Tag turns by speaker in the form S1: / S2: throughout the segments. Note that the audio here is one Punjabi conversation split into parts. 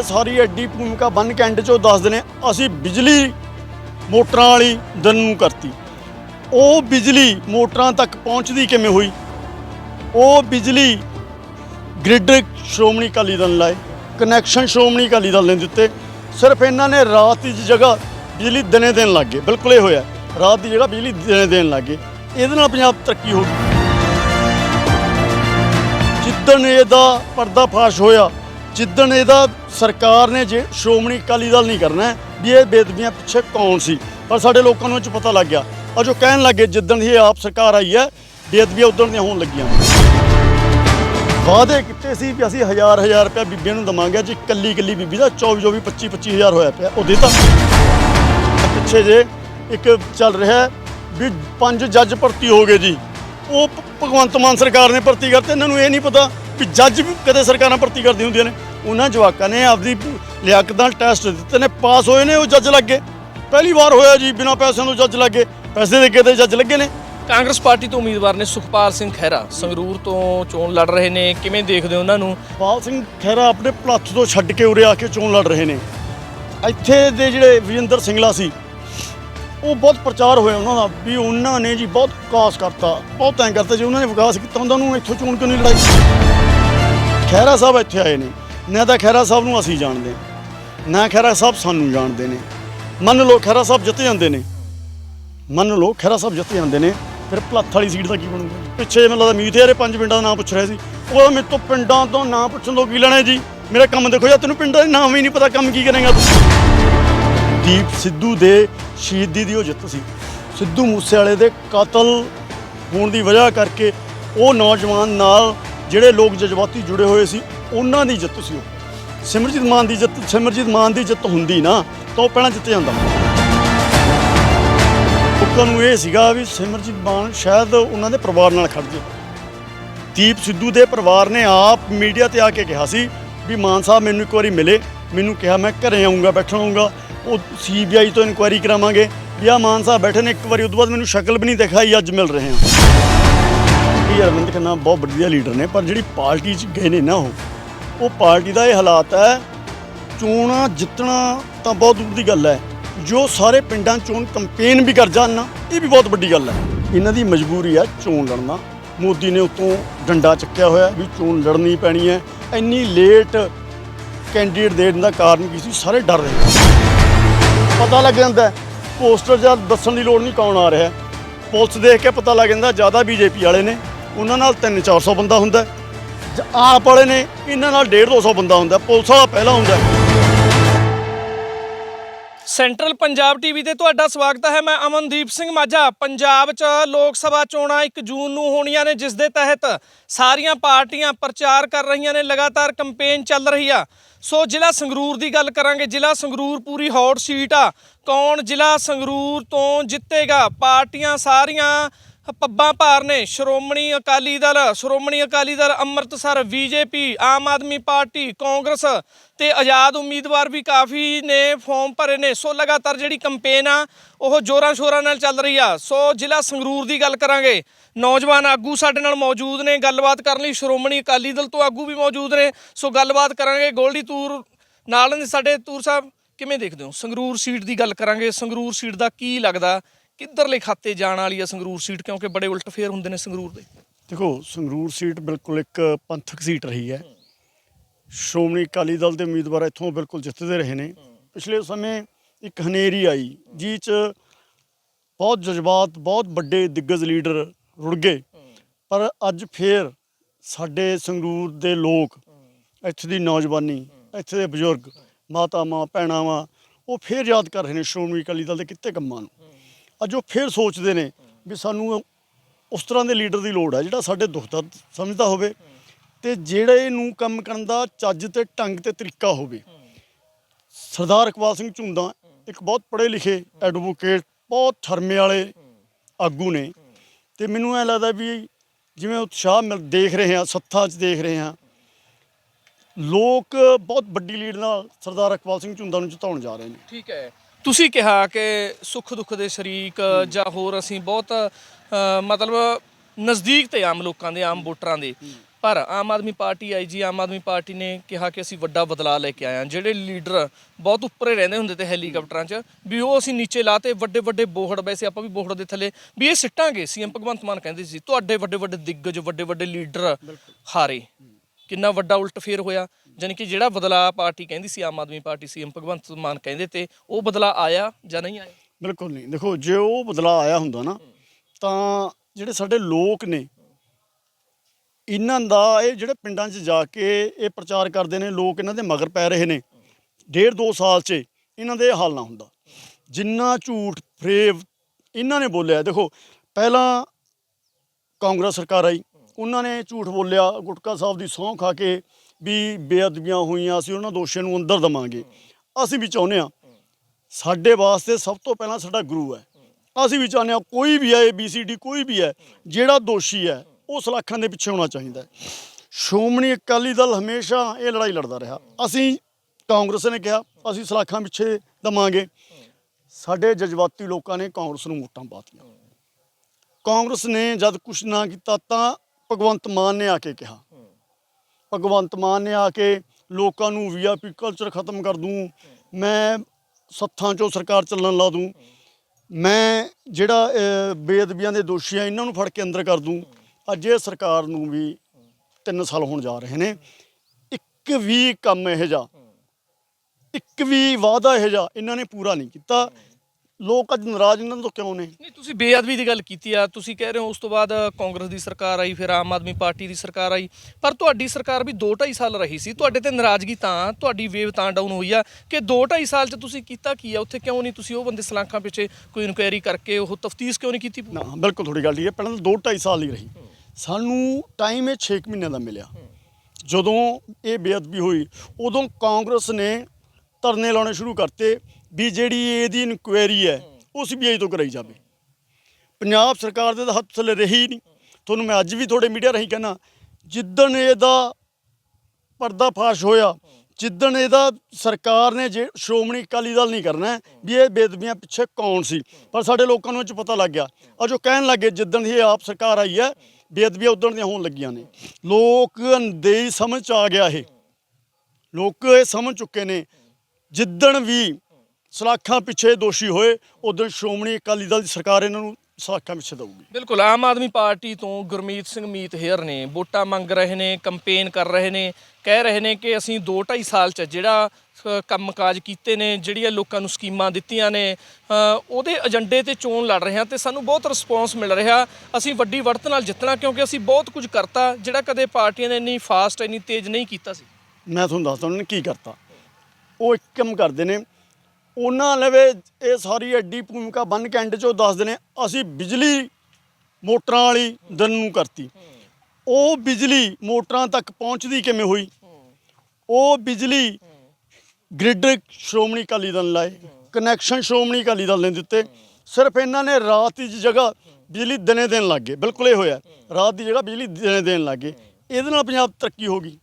S1: ਇਹ ਸਾਰੀ ਐਡੀ ਭੂਮਿਕਾ ਬੰਨ ਕੇ ਐਂਡ ਚੋਂ ਦੱਸਦੇ ਨੇ, ਅਸੀਂ ਬਿਜਲੀ ਮੋਟਰਾਂ ਵਾਲੀ ਦਿਨ ਨੂੰ ਕਰਤੀ। ਉਹ ਬਿਜਲੀ ਮੋਟਰਾਂ ਤੱਕ ਪਹੁੰਚਦੀ ਕਿਵੇਂ ਹੋਈ? ਉਹ ਬਿਜਲੀ ਗ੍ਰਿਡ ਸ਼੍ਰੋਮਣੀ ਅਕਾਲੀ ਦਲ ਲਾਏ ਕਨੈਕਸ਼ਨ ਸ਼੍ਰੋਮਣੀ ਅਕਾਲੀ ਦਲ ਨੇ ਦਿੱਤੇ। ਸਿਰਫ ਇਹਨਾਂ ਨੇ ਰਾਤ ਦੀ ਜਗ੍ਹਾ ਬਿਜਲੀ ਦਿਨੇ ਦੇਣ ਲੱਗ ਗਏ, ਬਿਲਕੁਲ ਇਹ ਹੋਇਆ। ਰਾਤ ਦੀ ਜਗ੍ਹਾ ਬਿਜਲੀ ਦਿਨੇ ਦੇਣ ਲੱਗ ਗਏ। ਇਹਦੇ ਨਾਲ ਪੰਜਾਬ ਤਰੱਕੀ ਹੋ ਗਈ। ਜਿੱਦਣ ਇਹਦਾ ਪਰਦਾਫਾਸ਼ ਹੋਇਆ ਜਿੱਦਣ ਇਹਦਾ ਸਰਕਾਰ ਨੇ ਜੇ ਸ਼੍ਰੋਮਣੀ ਅਕਾਲੀ ਦਲ ਨਹੀਂ ਕਰਨਾ ਵੀ ਇਹ ਬੇਦਬੀਆਂ ਪਿੱਛੇ ਕੌਣ ਸੀ? ਪਰ ਸਾਡੇ ਲੋਕਾਂ ਨੂੰ ਇਹ 'ਚ ਪਤਾ ਲੱਗ ਗਿਆ। ਔਰ ਜੋ ਕਹਿਣ ਲੱਗੇ, ਜਿੱਦਣ ਦੀ ਇਹ ਆਪ ਸਰਕਾਰ ਆਈ ਹੈ ਬੇਦਬੀਆਂ ਉਦੋਂ ਦੀਆਂ ਹੋਣ ਲੱਗੀਆਂ ਵਾਅਦੇ ਕੀਤੇ ਸੀ ਵੀ ਅਸੀਂ ਹਜ਼ਾਰ ਹਜ਼ਾਰ ਰੁਪਏ ਬੀਬੀਆਂ ਨੂੰ ਦਵਾਂਗੇ ਜੀ ਕੱਲੀ ਕੱਲੀ ਬੀਬੀ ਦਾ 24 24 25 25 ਹਜ਼ਾਰ ਹੋਇਆ ਪਿਆ। ਉਹ ਦੇਤਾ ਪਿੱਛੇ ਜੇ ਇੱਕ ਚੱਲ ਰਿਹਾ ਵੀ ਪੰਜ ਜੱਜ ਭਰਤੀ ਹੋ ਗਏ ਜੀ। ਉਹ ਭਗਵੰਤ ਮਾਨ ਸਰਕਾਰ ਨੇ ਭਰਤੀ ਕਰਤੇ, ਇਹਨਾਂ ਨੂੰ ਇਹ ਨਹੀਂ ਪਤਾ ਵੀ ਜੱਜ ਵੀ ਕਦੇ ਸਰਕਾਰਾਂ ਭਰਤੀ ਕਰਦੀ ਹੁੰਦੀਆਂ ਨੇ। ਉਹਨਾਂ ਜਵਾਕਾਂ ਨੇ ਆਪਦੀ ਲਿਆਕਤ ਨਾਲ ਟੈਸਟ ਦਿੱਤੇ ਨੇ ਪਾਸ ਹੋਏ ਨੇ ਉਹ ਜੱਜ ਲੱਗੇ। ਪਹਿਲੀ ਵਾਰ ਹੋਇਆ ਜੀ ਬਿਨਾਂ ਪੈਸਿਆਂ ਤੋਂ ਜੱਜ ਲੱਗੇ। ਪੈਸੇ ਦੇ ਕੇ ਤੇ ਜੱਜ ਲੱਗੇ ਨੇ।
S2: ਕਾਂਗਰਸ ਪਾਰਟੀ ਤੋਂ ਉਮੀਦਵਾਰ ਨੇ ਸੁਖਪਾਲ ਸਿੰਘ ਖਹਿਰਾ। ਸੰਗਰੂਰ ਤੋਂ ਚੋਣ ਲੜ ਰਹੇ ਨੇ ਕਿਵੇਂ ਦੇਖਦੇ ਹੋ ਉਹਨਾਂ ਨੂੰ?
S1: ਪਾਲ ਸਿੰਘ ਖਹਿਰਾ ਆਪਣੇ ਭਲੱਥ ਤੋਂ ਛੱਡ ਕੇ ਉਰੇ ਆ ਕੇ ਚੋਣ ਲੜ ਰਹੇ ਨੇ। ਇੱਥੇ ਦੇ ਜਿਹੜੇ ਵਿਜੇਂਦਰ ਸਿੰਘਲਾ ਸੀ ਉਹ ਬਹੁਤ ਪ੍ਰਚਾਰ ਹੋਇਆ ਉਹਨਾਂ ਦਾ ਵੀ ਉਹਨਾਂ ਨੇ ਜੀ ਬਹੁਤ ਵਿਕਾਸ ਕਰਤਾ। ਬਹੁਤ ਐਂ ਕਰਤਾ ਜੇ ਉਹਨਾਂ ਨੇ ਵਿਕਾਸ ਕੀਤਾ ਉਹਨਾਂ ਨੂੰ ਇੱਥੋਂ ਚੋਣ ਕਿਉਂ ਨਹੀਂ ਲੜਾਈ? ਖਹਿਰਾ ਸਾਹਿਬ ਇੱਥੇ ਆਏ ਨੇ। ਨਾ ਤਾਂ ਖਹਿਰਾ ਸਾਹਿਬ ਨੂੰ ਅਸੀਂ ਜਾਣਦੇ, ਨਾ ਖਹਿਰਾ ਸਾਹਿਬ ਸਾਨੂੰ ਜਾਣਦੇ ਨੇ। ਮੰਨ ਲਓ ਖਹਿਰਾ ਸਾਹਿਬ ਜਿੱਤ ਜਾਂਦੇ ਨੇ। ਮੰਨ ਲਓ ਖਹਿਰਾ ਸਾਹਿਬ ਜਿੱਤ ਜਾਂਦੇ ਨੇ, ਫਿਰ ਭਲੱਥ ਵਾਲੀ ਸੀਟ ਦਾ ਕੀ ਬਣੂਗਾ? ਪਿੱਛੇ ਮੈਨੂੰ ਲੱਗਦਾ ਮੀਤ ਯਾਰੇ ਪੰਜ ਪਿੰਡਾਂ ਦਾ ਨਾਮ ਪੁੱਛ ਰਿਹਾ ਸੀ। ਉਹ ਮੇਰੇ ਤੋਂ ਪਿੰਡਾਂ ਤੋਂ ਨਾਂ ਪੁੱਛਣ ਤੋਂ ਕੀ ਲੈਣਾ ਜੀ? ਮੇਰਾ ਕੰਮ ਦੇਖੋ ਯਾਰ, ਤੈਨੂੰ ਪਿੰਡਾਂ ਦੇ ਨਾਮ ਹੀ ਨਹੀਂ ਪਤਾ, ਕੰਮ ਕੀ ਕਰੇਗਾ ਤੂੰ। ਦੀਪ ਸਿੱਧੂ ਦੇ ਸ਼ਹੀਦੀ ਦੀ ਉਹ ਜਿੱਤ ਸੀ। ਸਿੱਧੂ ਮੂਸੇਵਾਲੇ ਦੇ ਕਤਲ ਹੋਣ ਦੀ ਵਜ੍ਹਾ ਕਰਕੇ ਉਹ ਨੌਜਵਾਨ ਨਾਲ ਜਿਹੜੇ ਲੋਕ ਜਜ਼ਬਾਤੀ ਜੁੜੇ ਹੋਏ ਸੀ ਉਹਨਾਂ ਦੀ ਜਿੱਤ ਸੀ ਉਹ। ਸਿਮਰਜੀਤ ਮਾਨ ਦੀ ਜਿੱਤ, ਸਿਮਰਜੀਤ ਮਾਨ ਦੀ ਜਿੱਤ ਹੁੰਦੀ ਨਾ, ਤਾਂ ਉਹ ਪਹਿਲਾਂ ਜਿੱਤ ਜਾਂਦਾ। ਲੋਕਾਂ ਨੂੰ ਇਹ ਸੀਗਾ ਵੀ ਸਿਮਰਜੀਤ ਮਾਨ ਸ਼ਾਇਦ ਉਹਨਾਂ ਦੇ ਪਰਿਵਾਰ ਨਾਲ ਖੜ ਜੇ। ਦੀਪ ਸਿੱਧੂ ਦੇ ਪਰਿਵਾਰ ਨੇ ਆਪ ਮੀਡੀਆ ਤੇ ਆ ਕੇ ਕਿਹਾ ਸੀ ਵੀ ਮਾਨ ਸਾਹਿਬ ਮੈਨੂੰ ਇੱਕ ਵਾਰੀ ਮਿਲੇ। ਮੈਨੂੰ ਕਿਹਾ ਮੈਂ ਘਰੇ ਆਉਂਗਾ ਬੈਠਣ ਆਉਂਗਾ ਉਹ ਸੀਬੀਆਈ ਤੋਂ ਇਨਕੁਆਇਰੀ ਕਰਾਵਾਂਗੇ ਵੀ ਆ ਮਾਨ ਸਾਹਿਬ ਬੈਠੇ ਨੇ, ਇੱਕ ਵਾਰੀ ਉਸ ਤੋਂ ਬਾਅਦ ਮੈਨੂੰ ਸ਼ਕਲ ਵੀ ਨਹੀਂ ਦਿਖਾਈ, ਅੱਜ ਮਿਲ ਰਹੇ ਹਾਂ। ਵੀ ਅਰਵਿੰਦ ਖੰਨਾ ਬਹੁਤ ਵਧੀਆ ਲੀਡਰ ਨੇ, ਪਰ ਜਿਹੜੀ ਪਾਰਟੀ 'ਚ ਗਏ ਨੇ ਨਾ ਉਹ ਉਹ ਪਾਰਟੀ ਦਾ ਇਹ ਹਾਲਾਤ ਹੈ, ਚੋਣਾਂ ਜਿੱਤਣਾ ਤਾਂ ਬਹੁਤ ਦੂਰ ਦੀ ਗੱਲ ਹੈ। ਜੋ ਸਾਰੇ ਪਿੰਡਾਂ ਚੋਣ ਕੰਪੇਨ ਵੀ ਕਰ ਜਾਣ ਇਹ ਵੀ ਬਹੁਤ ਵੱਡੀ ਗੱਲ ਹੈ। ਇਹਨਾਂ ਦੀ ਮਜਬੂਰੀ ਹੈ ਚੋਣ ਲੜਨਾ ਮੋਦੀ ਨੇ ਉਤੋਂ ਡੰਡਾ ਚੱਕਿਆ ਹੋਇਆ ਵੀ ਚੋਣ ਲੜਨੀ ਪੈਣੀ ਹੈ। ਇੰਨੀ ਲੇਟ ਕੈਂਡੀਡੇਟ ਦੇਣ ਦਾ ਕਾਰਨ ਕੀ ਸੀ, ਸਾਰੇ ਡਰ ਰਹੇ ਪਤਾ ਲੱਗ ਜਾਂਦਾ ਪੋਸਟਰ ਜਾਂ ਦੱਸਣ ਦੀ ਲੋੜ ਨਹੀਂ ਕੌਣ ਆ ਰਿਹਾ। ਹੈ। ਪੁਲਿਸ ਦੇਖ ਕੇ ਪਤਾ ਲੱਗ ਜਾਂਦਾ, ਜ਼ਿਆਦਾ ਬੀਜੇਪੀ ਵਾਲੇ ਨੇ। ਉਹਨਾਂ ਨਾਲ 3-400 ਬੰਦਾ ਹੁੰਦਾ ਆਪ ਵਾਲੇ ਨੇ ਇਹਨਾਂ ਨਾਲ 150-200 ਬੰਦਾ ਹੁੰਦਾ, ਪੁਲਿਸ ਵਾਲਾ ਪਹਿਲਾਂ ਹੁੰਦਾ।
S2: ਸੈਂਟਰਲ ਪੰਜਾਬ ਟੀਵੀ ਤੇ ਤੁਹਾਡਾ ਸਵਾਗਤ ਹੈ, ਮੈਂ ਅਮਨਦੀਪ ਸਿੰਘ ਮਾਝਾ। ਪੰਜਾਬ 'ਚ ਲੋਕ ਸਭਾ ਚੋਣਾਂ 1 ਜੂਨ ਨੂੰ ਹੋਣੀਆਂ ਨੇ, ਜਿਸ ਦੇ ਤਹਿਤ ਸਾਰੀਆਂ ਪਾਰਟੀਆਂ ਪ੍ਰਚਾਰ ਕਰ ਰਹੀਆਂ ਨੇ, ਲਗਾਤਾਰ ਕੈਂਪੇਨ ਚੱਲ ਰਹੀ ਆ। ਸੋ ਜ਼ਿਲ੍ਹਾ ਸੰਗਰੂਰ ਦੀ ਗੱਲ ਕਰਾਂਗੇ। ਜ਼ਿਲ੍ਹਾ ਸੰਗਰੂਰ ਪੂਰੀ ਹੌਟ ਸੀਟ ਆ। ਕੌਣ ਜ਼ਿਲ੍ਹਾ ਸੰਗਰੂਰ ਤੋਂ ਜਿੱਤੇਗਾ? ਪਾਰਟੀਆਂ ਸਾਰੀਆਂ ਪੱਬਾਂ ਭਾਰ ਨੇ, ਸ਼੍ਰੋਮਣੀ ਅਕਾਲੀ ਦਲ, ਸ਼੍ਰੋਮਣੀ ਅਕਾਲੀ ਦਲ ਅੰਮ੍ਰਿਤਸਰ, ਬੀਜੇਪੀ, ਆਮ ਆਦਮੀ ਪਾਰਟੀ, ਕਾਂਗਰਸ ਤੇ ਆਜ਼ਾਦ ਉਮੀਦਵਾਰ ਵੀ ਕਾਫੀ ਨੇ, ਫਾਰਮ ਭਰੇ ਨੇ। ਸੋ ਲਗਾਤਾਰ ਜਿਹੜੀ ਕੈਂਪੇਨ ਆ, ਉਹ ਜੋਰਾਂ ਸ਼ੋਰਾਂ ਨਾਲ ਚੱਲ ਰਹੀ ਆ। ਸੋ ਜ਼ਿਲ੍ਹਾ ਸੰਗਰੂਰ ਦੀ ਗੱਲ ਕਰਾਂਗੇ। ਨੌਜਵਾਨ ਆਗੂ ਸਾਡੇ ਨਾਲ ਮੌਜੂਦ ਨੇ। ਗੱਲਬਾਤ ਕਰਨ ਲਈ ਸ਼੍ਰੋਮਣੀ ਅਕਾਲੀ ਦਲ ਤੋਂ ਆਗੂ ਵੀ ਮੌਜੂਦ ਨੇ। ਸੋ ਗੱਲਬਾਤ ਕਰਾਂਗੇ ਗੋਲਡੀ ਤੂਰ ਨਾਲ ਨੇ ਸਾਡੇ, ਤੂਰ ਸਾਹਿਬ, ਕਿਵੇਂ ਦੇਖਦੇ ਹੋ? ਸੰਗਰੂਰ ਸੀਟ ਦੀ ਗੱਲ ਕਰਾਂਗੇ। ਸੰਗਰੂਰ ਸੀਟ ਦਾ ਕੀ ਲੱਗਦਾ? ਕਿੱਧਰਲੇ ਖਾਤੇ ਜਾਣ ਵਾਲੀ ਆ ਸੰਗਰੂਰ ਸੀਟ? ਕਿਉਂਕਿ ਬੜੇ ਉਲਟ ਫੇਰ ਹੁੰਦੇ ਨੇ ਸੰਗਰੂਰ ਦੇ।
S1: ਦੇਖੋ, ਸੰਗਰੂਰ ਸੀਟ ਬਿਲਕੁਲ ਇੱਕ ਪੰਥਕ ਸੀਟ ਰਹੀ ਹੈ। ਸ਼੍ਰੋਮਣੀ ਅਕਾਲੀ ਦਲ ਦੇ ਉਮੀਦਵਾਰ ਇੱਥੋਂ ਬਿਲਕੁਲ ਜਿੱਤਦੇ ਰਹੇ ਨੇ। ਪਿਛਲੇ ਸਮੇਂ ਇੱਕ ਹਨੇਰੀ ਆਈ, ਜਿਹ 'ਚ ਬਹੁਤ ਜਜ਼ਬਾਤ, ਬਹੁਤ ਵੱਡੇ ਦਿੱਗਜ ਲੀਡਰ ਰੁੜ ਗਏ। ਪਰ ਅੱਜ ਫੇਰ ਸਾਡੇ ਸੰਗਰੂਰ ਦੇ ਲੋਕ, ਇੱਥੇ ਦੀ ਨੌਜਵਾਨੀ, ਇੱਥੇ ਦੇ ਬਜ਼ੁਰਗ, ਮਾਤਾਵਾਂ, ਭੈਣਾਵਾਂ, ਉਹ ਫੇਰ ਯਾਦ ਕਰ ਰਹੇ ਨੇ ਸ਼੍ਰੋਮਣੀ ਅਕਾਲੀ ਦਲ ਦੇ ਕਿੱਤੇ ਕੰਮਾਂ ਨੂੰ। ਅੱਜ ਉਹ ਫੇਰ ਸੋਚਦੇ ਨੇ ਵੀ ਸਾਨੂੰ ਉਸ ਤਰ੍ਹਾਂ ਦੇ ਲੀਡਰ ਦੀ ਲੋੜ ਹੈ ਜਿਹੜਾ ਸਾਡੇ ਦੁੱਖ ਦਰਦ ਸਮਝਦਾ ਹੋਵੇ ਤੇ ਜਿਹੜੇ ਨੂੰ ਕੰਮ ਕਰਨ ਦਾ ਚੱਜ ਤੇ ਢੰਗ ਤੇ ਤਰੀਕਾ ਹੋਵੇ। ਸਰਦਾਰ ਇਕਬਾਲ ਸਿੰਘ ਝੁੰਦਾ ਇੱਕ ਬਹੁਤ ਪੜ੍ਹੇ ਲਿਖੇ ਐਡਵੋਕੇਟ ਬਹੁਤ ਠਰਮੇ ਵਾਲੇ ਆਗੂ ਨੇ ਤੇ ਮੈਨੂੰ ਐ ਲੱਗਦਾ ਵੀ ਜਿਵੇਂ ਉਤਸ਼ਾਹ ਮਿਲ ਦੇਖ ਰਹੇ ਹਾਂ, ਸੱਥਾ 'ਚ ਦੇਖ ਰਹੇ ਹਾਂ, ਲੋਕ ਬਹੁਤ ਵੱਡੀ ਲੀਡ ਨਾਲ ਸਰਦਾਰ ਇਕਬਾਲ ਸਿੰਘ ਝੁੰਦਾ ਨੂੰ ਜਿਤਾਉਣ ਜਾ ਰਹੇ ਨੇ।
S2: ਠੀਕ ਹੈ। ਤੁਸੀਂ ਕਿਹਾ ਕਿ ਸੁੱਖ ਦੁੱਖ ਦੇ ਸ਼ਰੀਕ ਜਾਂ ਹੋਰ ਅਸੀਂ ਬਹੁਤ ਅ, ਮਤਲਬ ਨਜ਼ਦੀਕ ਤੇ ਆਮ ਲੋਕਾਂ ਦੇ ਆਮ ਵੋਟਰਾਂ ਦੇ। ਪਰ ਆਮ ਆਦਮੀ ਪਾਰਟੀ ਆਈ ਜੀ ਆਮ ਆਦਮੀ ਪਾਰਟੀ ਨੇ ਕਿਹਾ ਕਿ ਅਸੀਂ ਵੱਡਾ ਬਦਲਾਅ ਲੈ ਕੇ ਆਏ ਹਾਂ। ਜਿਹੜੇ ਲੀਡਰ ਬਹੁਤ ਉੱਪਰੇ ਰਹਿੰਦੇ ਹੁੰਦੇ ਤੇ ਹੈਲੀਕਾਪਟਰਾਂ 'ਚ ਵੀ ਉਹ ਅਸੀਂ ਨੀਚੇ ਲਾਤੇ ਵੱਡੇ ਵੱਡੇ ਬੋਹੜ ਵੈਸੇ ਆਪਾਂ ਵੀ ਬੋਹੜ ਦੇ ਥੱਲੇ ਵੀ ਇਹ ਸਿੱਟਾਂਗੇ। ਸੀਐਮ ਭਗਵੰਤ ਮਾਨ ਕਹਿੰਦੇ ਸੀ ਤੁਹਾਡੇ ਵੱਡੇ ਵੱਡੇ ਦਿੱਗਜ ਵੱਡੇ ਵੱਡੇ ਲੀਡਰ ਹਾਰੇ। ਕਿੰਨਾ ਵੱਡਾ ਉਲਟ ਫੇਰ ਹੋਇਆ, ਜਾਣੀ ਕਿ ਜਿਹੜਾ ਬਦਲਾਅ ਪਾਰਟੀ ਕਹਿੰਦੀ ਸੀ, ਆਮ ਆਦਮੀ ਪਾਰਟੀ ਸੀਐਮ ਭਗਵੰਤ ਮਾਨ ਕਹਿੰਦੇ ਤੇ ਉਹ ਬਦਲਾਅ ਆਇਆ ਜਾਂ ਨਹੀਂ ਆਇਆ?
S1: ਬਿਲਕੁਲ ਨਹੀਂ। ਦੇਖੋ, ਜੇ ਉਹ ਬਦਲਾਅ ਆਇਆ ਹੁੰਦਾ ਨਾ, ਤਾਂ ਜਿਹੜੇ ਸਾਡੇ ਲੋਕ ਨੇ, ਇਹਨਾਂ ਦਾ ਇਹ ਜਿਹੜੇ ਪਿੰਡਾਂ 'ਚ ਜਾ ਕੇ ਇਹ ਪ੍ਰਚਾਰ ਕਰਦੇ ਨੇ, ਲੋਕ ਇਹਨਾਂ ਦੇ ਮਗਰ ਪੈ ਰਹੇ ਨੇ, ਡੇਢ ਦੋ ਸਾਲ 'ਚ ਇਹਨਾਂ ਦੇ ਇਹ ਹਾਲ ਨਾ ਹੁੰਦਾ। ਜਿੰਨਾ ਝੂਠ ਫਰੇਬ ਇਹਨਾਂ ਨੇ ਬੋਲਿਆ, ਦੇਖੋ, ਪਹਿਲਾਂ ਕਾਂਗਰਸ ਸਰਕਾਰ ਆਈ ਉਹਨਾਂ ਨੇ ਝੂਠ ਬੋਲਿਆ, ਗੁਟਕਾ ਸਾਹਿਬ ਦੀ ਸਹੁੰ ਖਾ ਕੇ ਵੀ ਬੇਅਦਬੀਆਂ ਹੋਈਆਂ, ਅਸੀਂ ਉਹਨਾਂ ਦੋਸ਼ੀਆਂ ਨੂੰ ਅੰਦਰ ਦਵਾਂਗੇ। ਅਸੀਂ ਵੀ ਚਾਹੁੰਦੇ ਹਾਂ, ਸਾਡੇ ਵਾਸਤੇ ਸਭ ਤੋਂ ਪਹਿਲਾਂ ਸਾਡਾ ਗੁਰੂ ਹੈ। ਅਸੀਂ ਵੀ ਚਾਹੁੰਦੇ ਹਾਂ ਕੋਈ ਵੀ ਹੈ ABCD ਕੋਈ ਵੀ ਹੈ, ਜਿਹੜਾ ਦੋਸ਼ੀ ਹੈ ਉਹ ਸਲਾਖਾਂ ਦੇ ਪਿੱਛੇ ਹੋਣਾ ਚਾਹੀਦਾ ਹੈ। ਸ਼੍ਰੋਮਣੀ ਅਕਾਲੀ ਦਲ ਹਮੇਸ਼ਾ ਇਹ ਲੜਾਈ ਲੜਦਾ ਰਿਹਾ। ਅਸੀਂ ਕਾਂਗਰਸ ਨੇ ਕਿਹਾ, ਅਸੀਂ ਸਲਾਖਾਂ ਪਿੱਛੇ ਦਵਾਂਗੇ। ਸਾਡੇ ਜਜ਼ਬਾਤੀ ਲੋਕਾਂ ਨੇ ਕਾਂਗਰਸ ਨੂੰ ਵੋਟਾਂ ਪਾਤੀਆਂ। ਕਾਂਗਰਸ ਨੇ ਜਦ ਕੁਛ ਨਾ ਕੀਤਾ ਤਾਂ ਭਗਵੰਤ ਮਾਨ ਨੇ ਆ ਕੇ ਕਿਹਾ। ਭਗਵੰਤ ਮਾਨ ਨੇ ਆ ਕੇ ਲੋਕਾਂ ਨੂੰ ਵੀਆਈਪੀ ਕਲਚਰ ਖਤਮ ਕਰ ਦੂੰ। ਮੈਂ ਸੱਥਾਂ 'ਚੋਂ ਸਰਕਾਰ ਚੱਲਣ ਲਾ ਦੂੰ। ਮੈਂ ਜਿਹੜਾ ਬੇਅਦਬੀਆਂ ਦੇ ਦੋਸ਼ੀ ਆ ਇਹਨਾਂ ਨੂੰ ਫੜ ਕੇ ਅੰਦਰ ਕਰ ਦੂੰ। ਅੱਜ ਇਹ ਸਰਕਾਰ ਨੂੰ ਵੀ 3 ਸਾਲ ਹੋਣ ਜਾ ਰਹੇ ਨੇ। ਇੱਕ ਵੀ ਕੰਮ ਇਹ ਜਾ ਇੱਕ ਵੀ ਵਾਅਦਾ ਇਹ ਜਾ ਇਹਨਾਂ ਨੇ ਪੂਰਾ ਨਹੀਂ ਕੀਤਾ। ਲੋਕ ਅੱਜ ਨਾਰਾਜ਼ ਇਹਨਾਂ ਤੋਂ ਕਿਉਂ ਨੇ?
S2: ਨਹੀਂ ਤੁਸੀਂ ਬੇਅਦਬੀ ਦੀ ਗੱਲ ਕੀਤੀ ਆ। ਤੁਸੀਂ ਕਹਿ ਰਹੇ ਹੋ ਉਸ ਤੋਂ ਬਾਅਦ ਕਾਂਗਰਸ ਦੀ ਸਰਕਾਰ ਆਈ ਫਿਰ ਆਮ ਆਦਮੀ ਪਾਰਟੀ ਦੀ ਸਰਕਾਰ ਆਈ। ਪਰ ਤੁਹਾਡੀ ਸਰਕਾਰ ਵੀ 2.5 ਸਾਲ ਰਹੀ ਸੀ। ਤੁਹਾਡੇ ਤੇ ਨਾਰਾਜ਼ਗੀ ਤਾਂ ਤੁਹਾਡੀ ਵੇਵ ਤਾਂ ਡਾਊਨ ਹੋਈ ਆ ਕਿ 2.5 ਸਾਲ 'ਚ ਤੁਸੀਂ ਕੀਤਾ ਕੀ ਆ? ਉੱਥੇ ਕਿਉਂ ਨਹੀਂ ਤੁਸੀਂ ਉਹ ਬੰਦੇ ਸਲਾਖਾਂ ਪਿੱਛੇ ਕੋਈ ਇਨਕੁਆਇਰੀ ਕਰਕੇ ਉਹ ਤਫਤੀਸ਼ ਕਿਉਂ ਨਹੀਂ ਕੀਤੀ
S1: ਨਾ ਬਿਲਕੁਲ ਥੋੜੀ ਗੱਲ ਠੀਕ ਹੈ ਪਹਿਲਾਂ ਤਾਂ 2 2.5 ਸਾਲ ਹੀ ਰਹੀ। ਸਾਨੂੰ ਟਾਈਮ ਇਹ 6 ਮਹੀਨਿਆਂ ਦਾ ਮਿਲਿਆ। ਜਦੋਂ ਇਹ ਬੇਅਦਬੀ ਹੋਈ ਉਦੋਂ ਕਾਂਗਰਸ ਨੇ ਧਰਨੇ ਲਾਉਣੇ ਸ਼ੁਰੂ ਕਰਤੇ। ਵੀ ਜਿਹੜੀ ਇਹਦੀ ਇਨਕੁਆਇਰੀ ਹੈ ਉਹ ਸੀਬੀਆਈ ਤੋਂ ਕਰਾਈ ਜਾਵੇ। ਪੰਜਾਬ ਸਰਕਾਰ ਦੇ ਤਾਂ ਹੱਥ ਥੱਲੇ ਰਹੀ ਨਹੀਂ। ਤੁਹਾਨੂੰ ਮੈਂ ਅੱਜ ਵੀ ਤੁਹਾਡੇ ਮੀਡੀਆ ਰਾਹੀਂ ਕਹਿਣਾ ਜਿੱਦਣ ਇਹਦਾ ਪਰਦਾ ਫਾਸ਼ ਹੋਇਆ, ਜਿੱਦਣ ਇਹਦਾ ਸਰਕਾਰ ਨੇ ਜੇ ਸ਼੍ਰੋਮਣੀ ਅਕਾਲੀ ਦਲ ਨਹੀਂ ਕਰਨਾ, ਵੀ ਇਹ ਬੇਦਬੀਆਂ ਪਿੱਛੇ ਕੌਣ ਸੀ? ਪਰ ਸਾਡੇ ਲੋਕਾਂ ਨੂੰ ਇਹ 'ਚ ਪਤਾ ਲੱਗ ਗਿਆ। ਆ ਜੋ ਕਹਿਣ ਲੱਗੇ ਜਿੱਦਣ ਦੀ ਇਹ ਆਪ ਸਰਕਾਰ ਆਈ ਹੈ ਬੇਦਬੀਆਂ ਉਦਣ ਦੀਆਂ ਹੋਣ ਲੱਗੀਆਂ ਨੇ। ਲੋਕ ਦੇ ਸਮਝ 'ਚ ਆ ਗਿਆ ਇਹ। ਲੋਕ ਇਹ ਸਮਝ ਚੁੱਕੇ ਨੇ। ਜਿੱਦਣ ਵੀ ਸਲਾਖਾਂ ਪਿੱਛੇ ਦੋਸ਼ੀ ਹੋਏ ਉਦੋਂ ਸ਼੍ਰੋਮਣੀ ਅਕਾਲੀ ਦਲ ਦੀ ਸਰਕਾਰ ਇਹਨਾਂ ਨੂੰ ਸਲਾਖਾਂ ਪਿੱਛੇ ਦਊਗੀ।
S2: ਬਿਲਕੁਲ ਆਮ ਆਦਮੀ ਪਾਰਟੀ ਤੋਂ ਗੁਰਮੀਤ ਸਿੰਘ ਮੀਤ ਹੇਅਰ ਨੇ ਵੋਟਾਂ ਮੰਗ ਰਹੇ ਨੇ ਕੰਪੇਨ ਕਰ ਰਹੇ ਨੇ ਕਹਿ ਰਹੇ ਨੇ ਕਿ ਅਸੀਂ 2.5 ਸਾਲ 'ਚ ਜਿਹੜਾ ਅ, ਕੰਮਕਾਜ ਕੀਤੇ ਨੇ ਜਿਹੜੀਆਂ ਲੋਕਾਂ ਨੂੰ ਸਕੀਮਾਂ ਦਿੱਤੀਆਂ ਨੇ ਉਹਦੇ ਏਜੰਡੇ ਤੇ ਚੋਣ ਲੜ ਰਹੇ ਹਾਂ ਤੇ ਸਾਨੂੰ ਬਹੁਤ ਰਿਸਪੌਂਸ ਮਿਲ ਰਿਹਾ। ਅਸੀਂ ਵੱਡੀ ਵੜਤ ਨਾਲ ਜਿੱਤਣਾ ਕਿਉਂਕਿ ਅਸੀਂ ਬਹੁਤ ਕੁਝ ਕਰਤਾ ਜਿਹੜਾ ਕਦੇ ਪਾਰਟੀਆਂ ਨੇ ਇੰਨੀ ਫਾਸਟ ਇੰਨੀ ਤੇਜ਼ ਨਹੀਂ ਕੀਤਾ ਸੀ।
S1: ਮੈਂ ਤੁਹਾਨੂੰ ਦੱਸਦਾ ਉਹਨਾਂ ਨੇ ਕੀ ਕਰਤਾ। ਉਹ ਇੱਕ ਕੰਮ ਕਰਦੇ ਨੇ ਉਹਨਾਂ ਲਵੇ ਇਹ ਸਾਰੀ ਐਡੀ ਭੂਮਿਕਾ ਬੰਨ ਕੇ ਐਂਡ ਚੋਂ ਦੱਸਦੇ ਨੇ ਅਸੀਂ ਬਿਜਲੀ ਮੋਟਰਾਂ ਵਾਲੀ ਦਿਨ ਨੂੰ ਕਰਤੀ। ਉਹ ਬਿਜਲੀ ਮੋਟਰਾਂ ਤੱਕ ਪਹੁੰਚਦੀ ਕਿਵੇਂ ਹੋਈ? ਉਹ ਬਿਜਲੀ ਗ੍ਰਿਡ ਸ਼੍ਰੋਮਣੀ ਅਕਾਲੀ ਦਲ ਲਾਏ ਕਨੈਕਸ਼ਨ ਸ਼੍ਰੋਮਣੀ ਅਕਾਲੀ ਦਲ ਨੇ ਦਿੱਤੇ। ਸਿਰਫ ਇਹਨਾਂ ਨੇ ਰਾਤ ਦੀ ਜਗ੍ਹਾ ਬਿਜਲੀ ਦਿਨੇ ਦੇਣ ਲੱਗ ਗਏ। ਬਿਲਕੁਲ ਇਹ ਹੋਇਆ। ਰਾਤ ਦੀ ਜਗ੍ਹਾ ਬਿਜਲੀ ਦਿਨੇ ਦੇਣ ਲੱਗ ਗਏ। ਇਹਦੇ ਨਾਲ ਪੰਜਾਬ ਤਰੱਕੀ ਹੋ ਗਈ।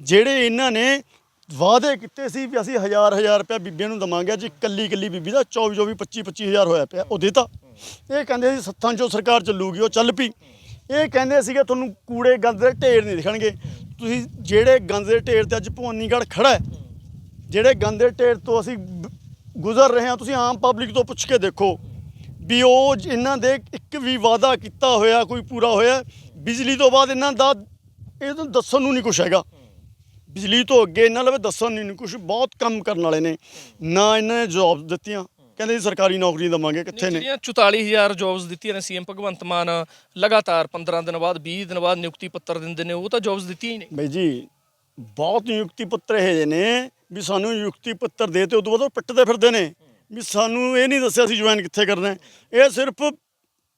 S1: ਜਿਹੜੇ ਇਹਨਾਂ ਨੇ ਵਾਅਦੇ ਕੀਤੇ ਸੀ ਵੀ ਅਸੀਂ ਹਜ਼ਾਰ ਹਜ਼ਾਰ ਰੁਪਏ ਬੀਬੀਆਂ ਨੂੰ ਦਵਾਂਗੇ, ਅੱਜ ਕੱਲੀ ਕੱਲੀ ਬੀਬੀ ਦਾ 24 24 25 25 ਹਜ਼ਾਰ ਹੋਇਆ ਪਿਆ ਉਹ ਦੇਤਾ ਇਹ ਕਹਿੰਦੇ ਸੀ ਸੱਥਾਂ 'ਚੋਂ ਸਰਕਾਰ ਚੱਲੂਗੀ, ਉਹ ਚੱਲ ਪਈ। ਇਹ ਕਹਿੰਦੇ ਸੀਗੇ ਤੁਹਾਨੂੰ ਕੂੜੇ ਗੰਦ ਦੇ ਢੇਰ ਨਹੀਂ ਦਿਖਣਗੇ। ਤੁਸੀਂ ਜਿਹੜੇ ਗੰਦ ਦੇ ਢੇਰ ਤੇ ਅੱਜ ਭਵਾਨੀਗੜ੍ਹ ਖੜਾ ਹੈ, ਜਿਹੜੇ ਗੰਦ ਦੇ ਢੇਰ ਤੋਂ ਅਸੀਂ ਗੁਜ਼ਰ ਰਹੇ ਹਾਂ, ਤੁਸੀਂ ਆਮ ਪਬਲਿਕ ਤੋਂ ਪੁੱਛ ਕੇ ਦੇਖੋ ਵੀ ਉਹ ਇਹਨਾਂ ਦੇ ਇੱਕ ਵੀ ਵਾਅਦਾ ਕੀਤਾ ਹੋਇਆ, ਕੋਈ ਪੂਰਾ ਹੋਇਆ, ਬਿਜਲੀ ਤੋਂ ਬਾਅਦ ਇਹਨਾਂ ਦਾ, ਇਹ ਤਾਂ ਦੱਸਣ ਨੂੰ ਨਹੀਂ ਕੁਛ ਹੈਗਾ। ਬਿਜਲੀ ਤੋਂ ਅੱਗੇ ਇਹਨਾਂ ਲਵੇ ਦੱਸਣ ਨੂੰ ਨਹੀਂ ਕੁਛ ਬਹੁਤ ਕੰਮ ਕਰਨ ਵਾਲੇ ਨੇ। ਨਾ ਇਹਨਾਂ ਨੇ ਜੌਬਸ ਦਿੱਤੀਆਂ। ਕਹਿੰਦੇ ਜੀ ਸਰਕਾਰੀ ਨੌਕਰੀ ਦਵਾਂਗੇ ਕਿੱਥੇ ਨੇ?
S2: ਜਿਹੜੀਆਂ 44000 ਜੌਬਸ ਦਿੱਤੀਆਂ ਨੇ ਸੀਐਮ ਭਗਵੰਤ ਮਾਨ ਲਗਾਤਾਰ 15 ਦਿਨ ਬਾਅਦ 20 ਦਿਨ ਬਾਅਦ ਨਿਯੁਕਤੀ ਪੱਤਰ ਦਿੰਦੇ ਨੇ ਉਹ ਤਾਂ ਜੌਬਸ ਦਿੱਤੀਆਂ ਹੀ ਨਹੀਂ
S1: ਬਈ ਜੀ ਬਹੁਤ ਨਿਯੁਕਤੀ ਪੱਤਰ ਇਹ ਨੇ ਵੀ ਸਾਨੂੰ ਨਿਯੁਕਤੀ ਪੱਤਰ ਦੇ ਤੇ ਉਦੋਂ ਬਾਅਦ ਉਹ ਪਿੱਟਦੇ ਫਿਰਦੇ ਨੇ। ਵੀ ਸਾਨੂੰ ਇਹ ਨਹੀਂ ਦੱਸਿਆ ਸੀ ਜੁਆਇਨ ਕਿੱਥੇ ਕਰਨਾ। ਇਹ ਸਿਰਫ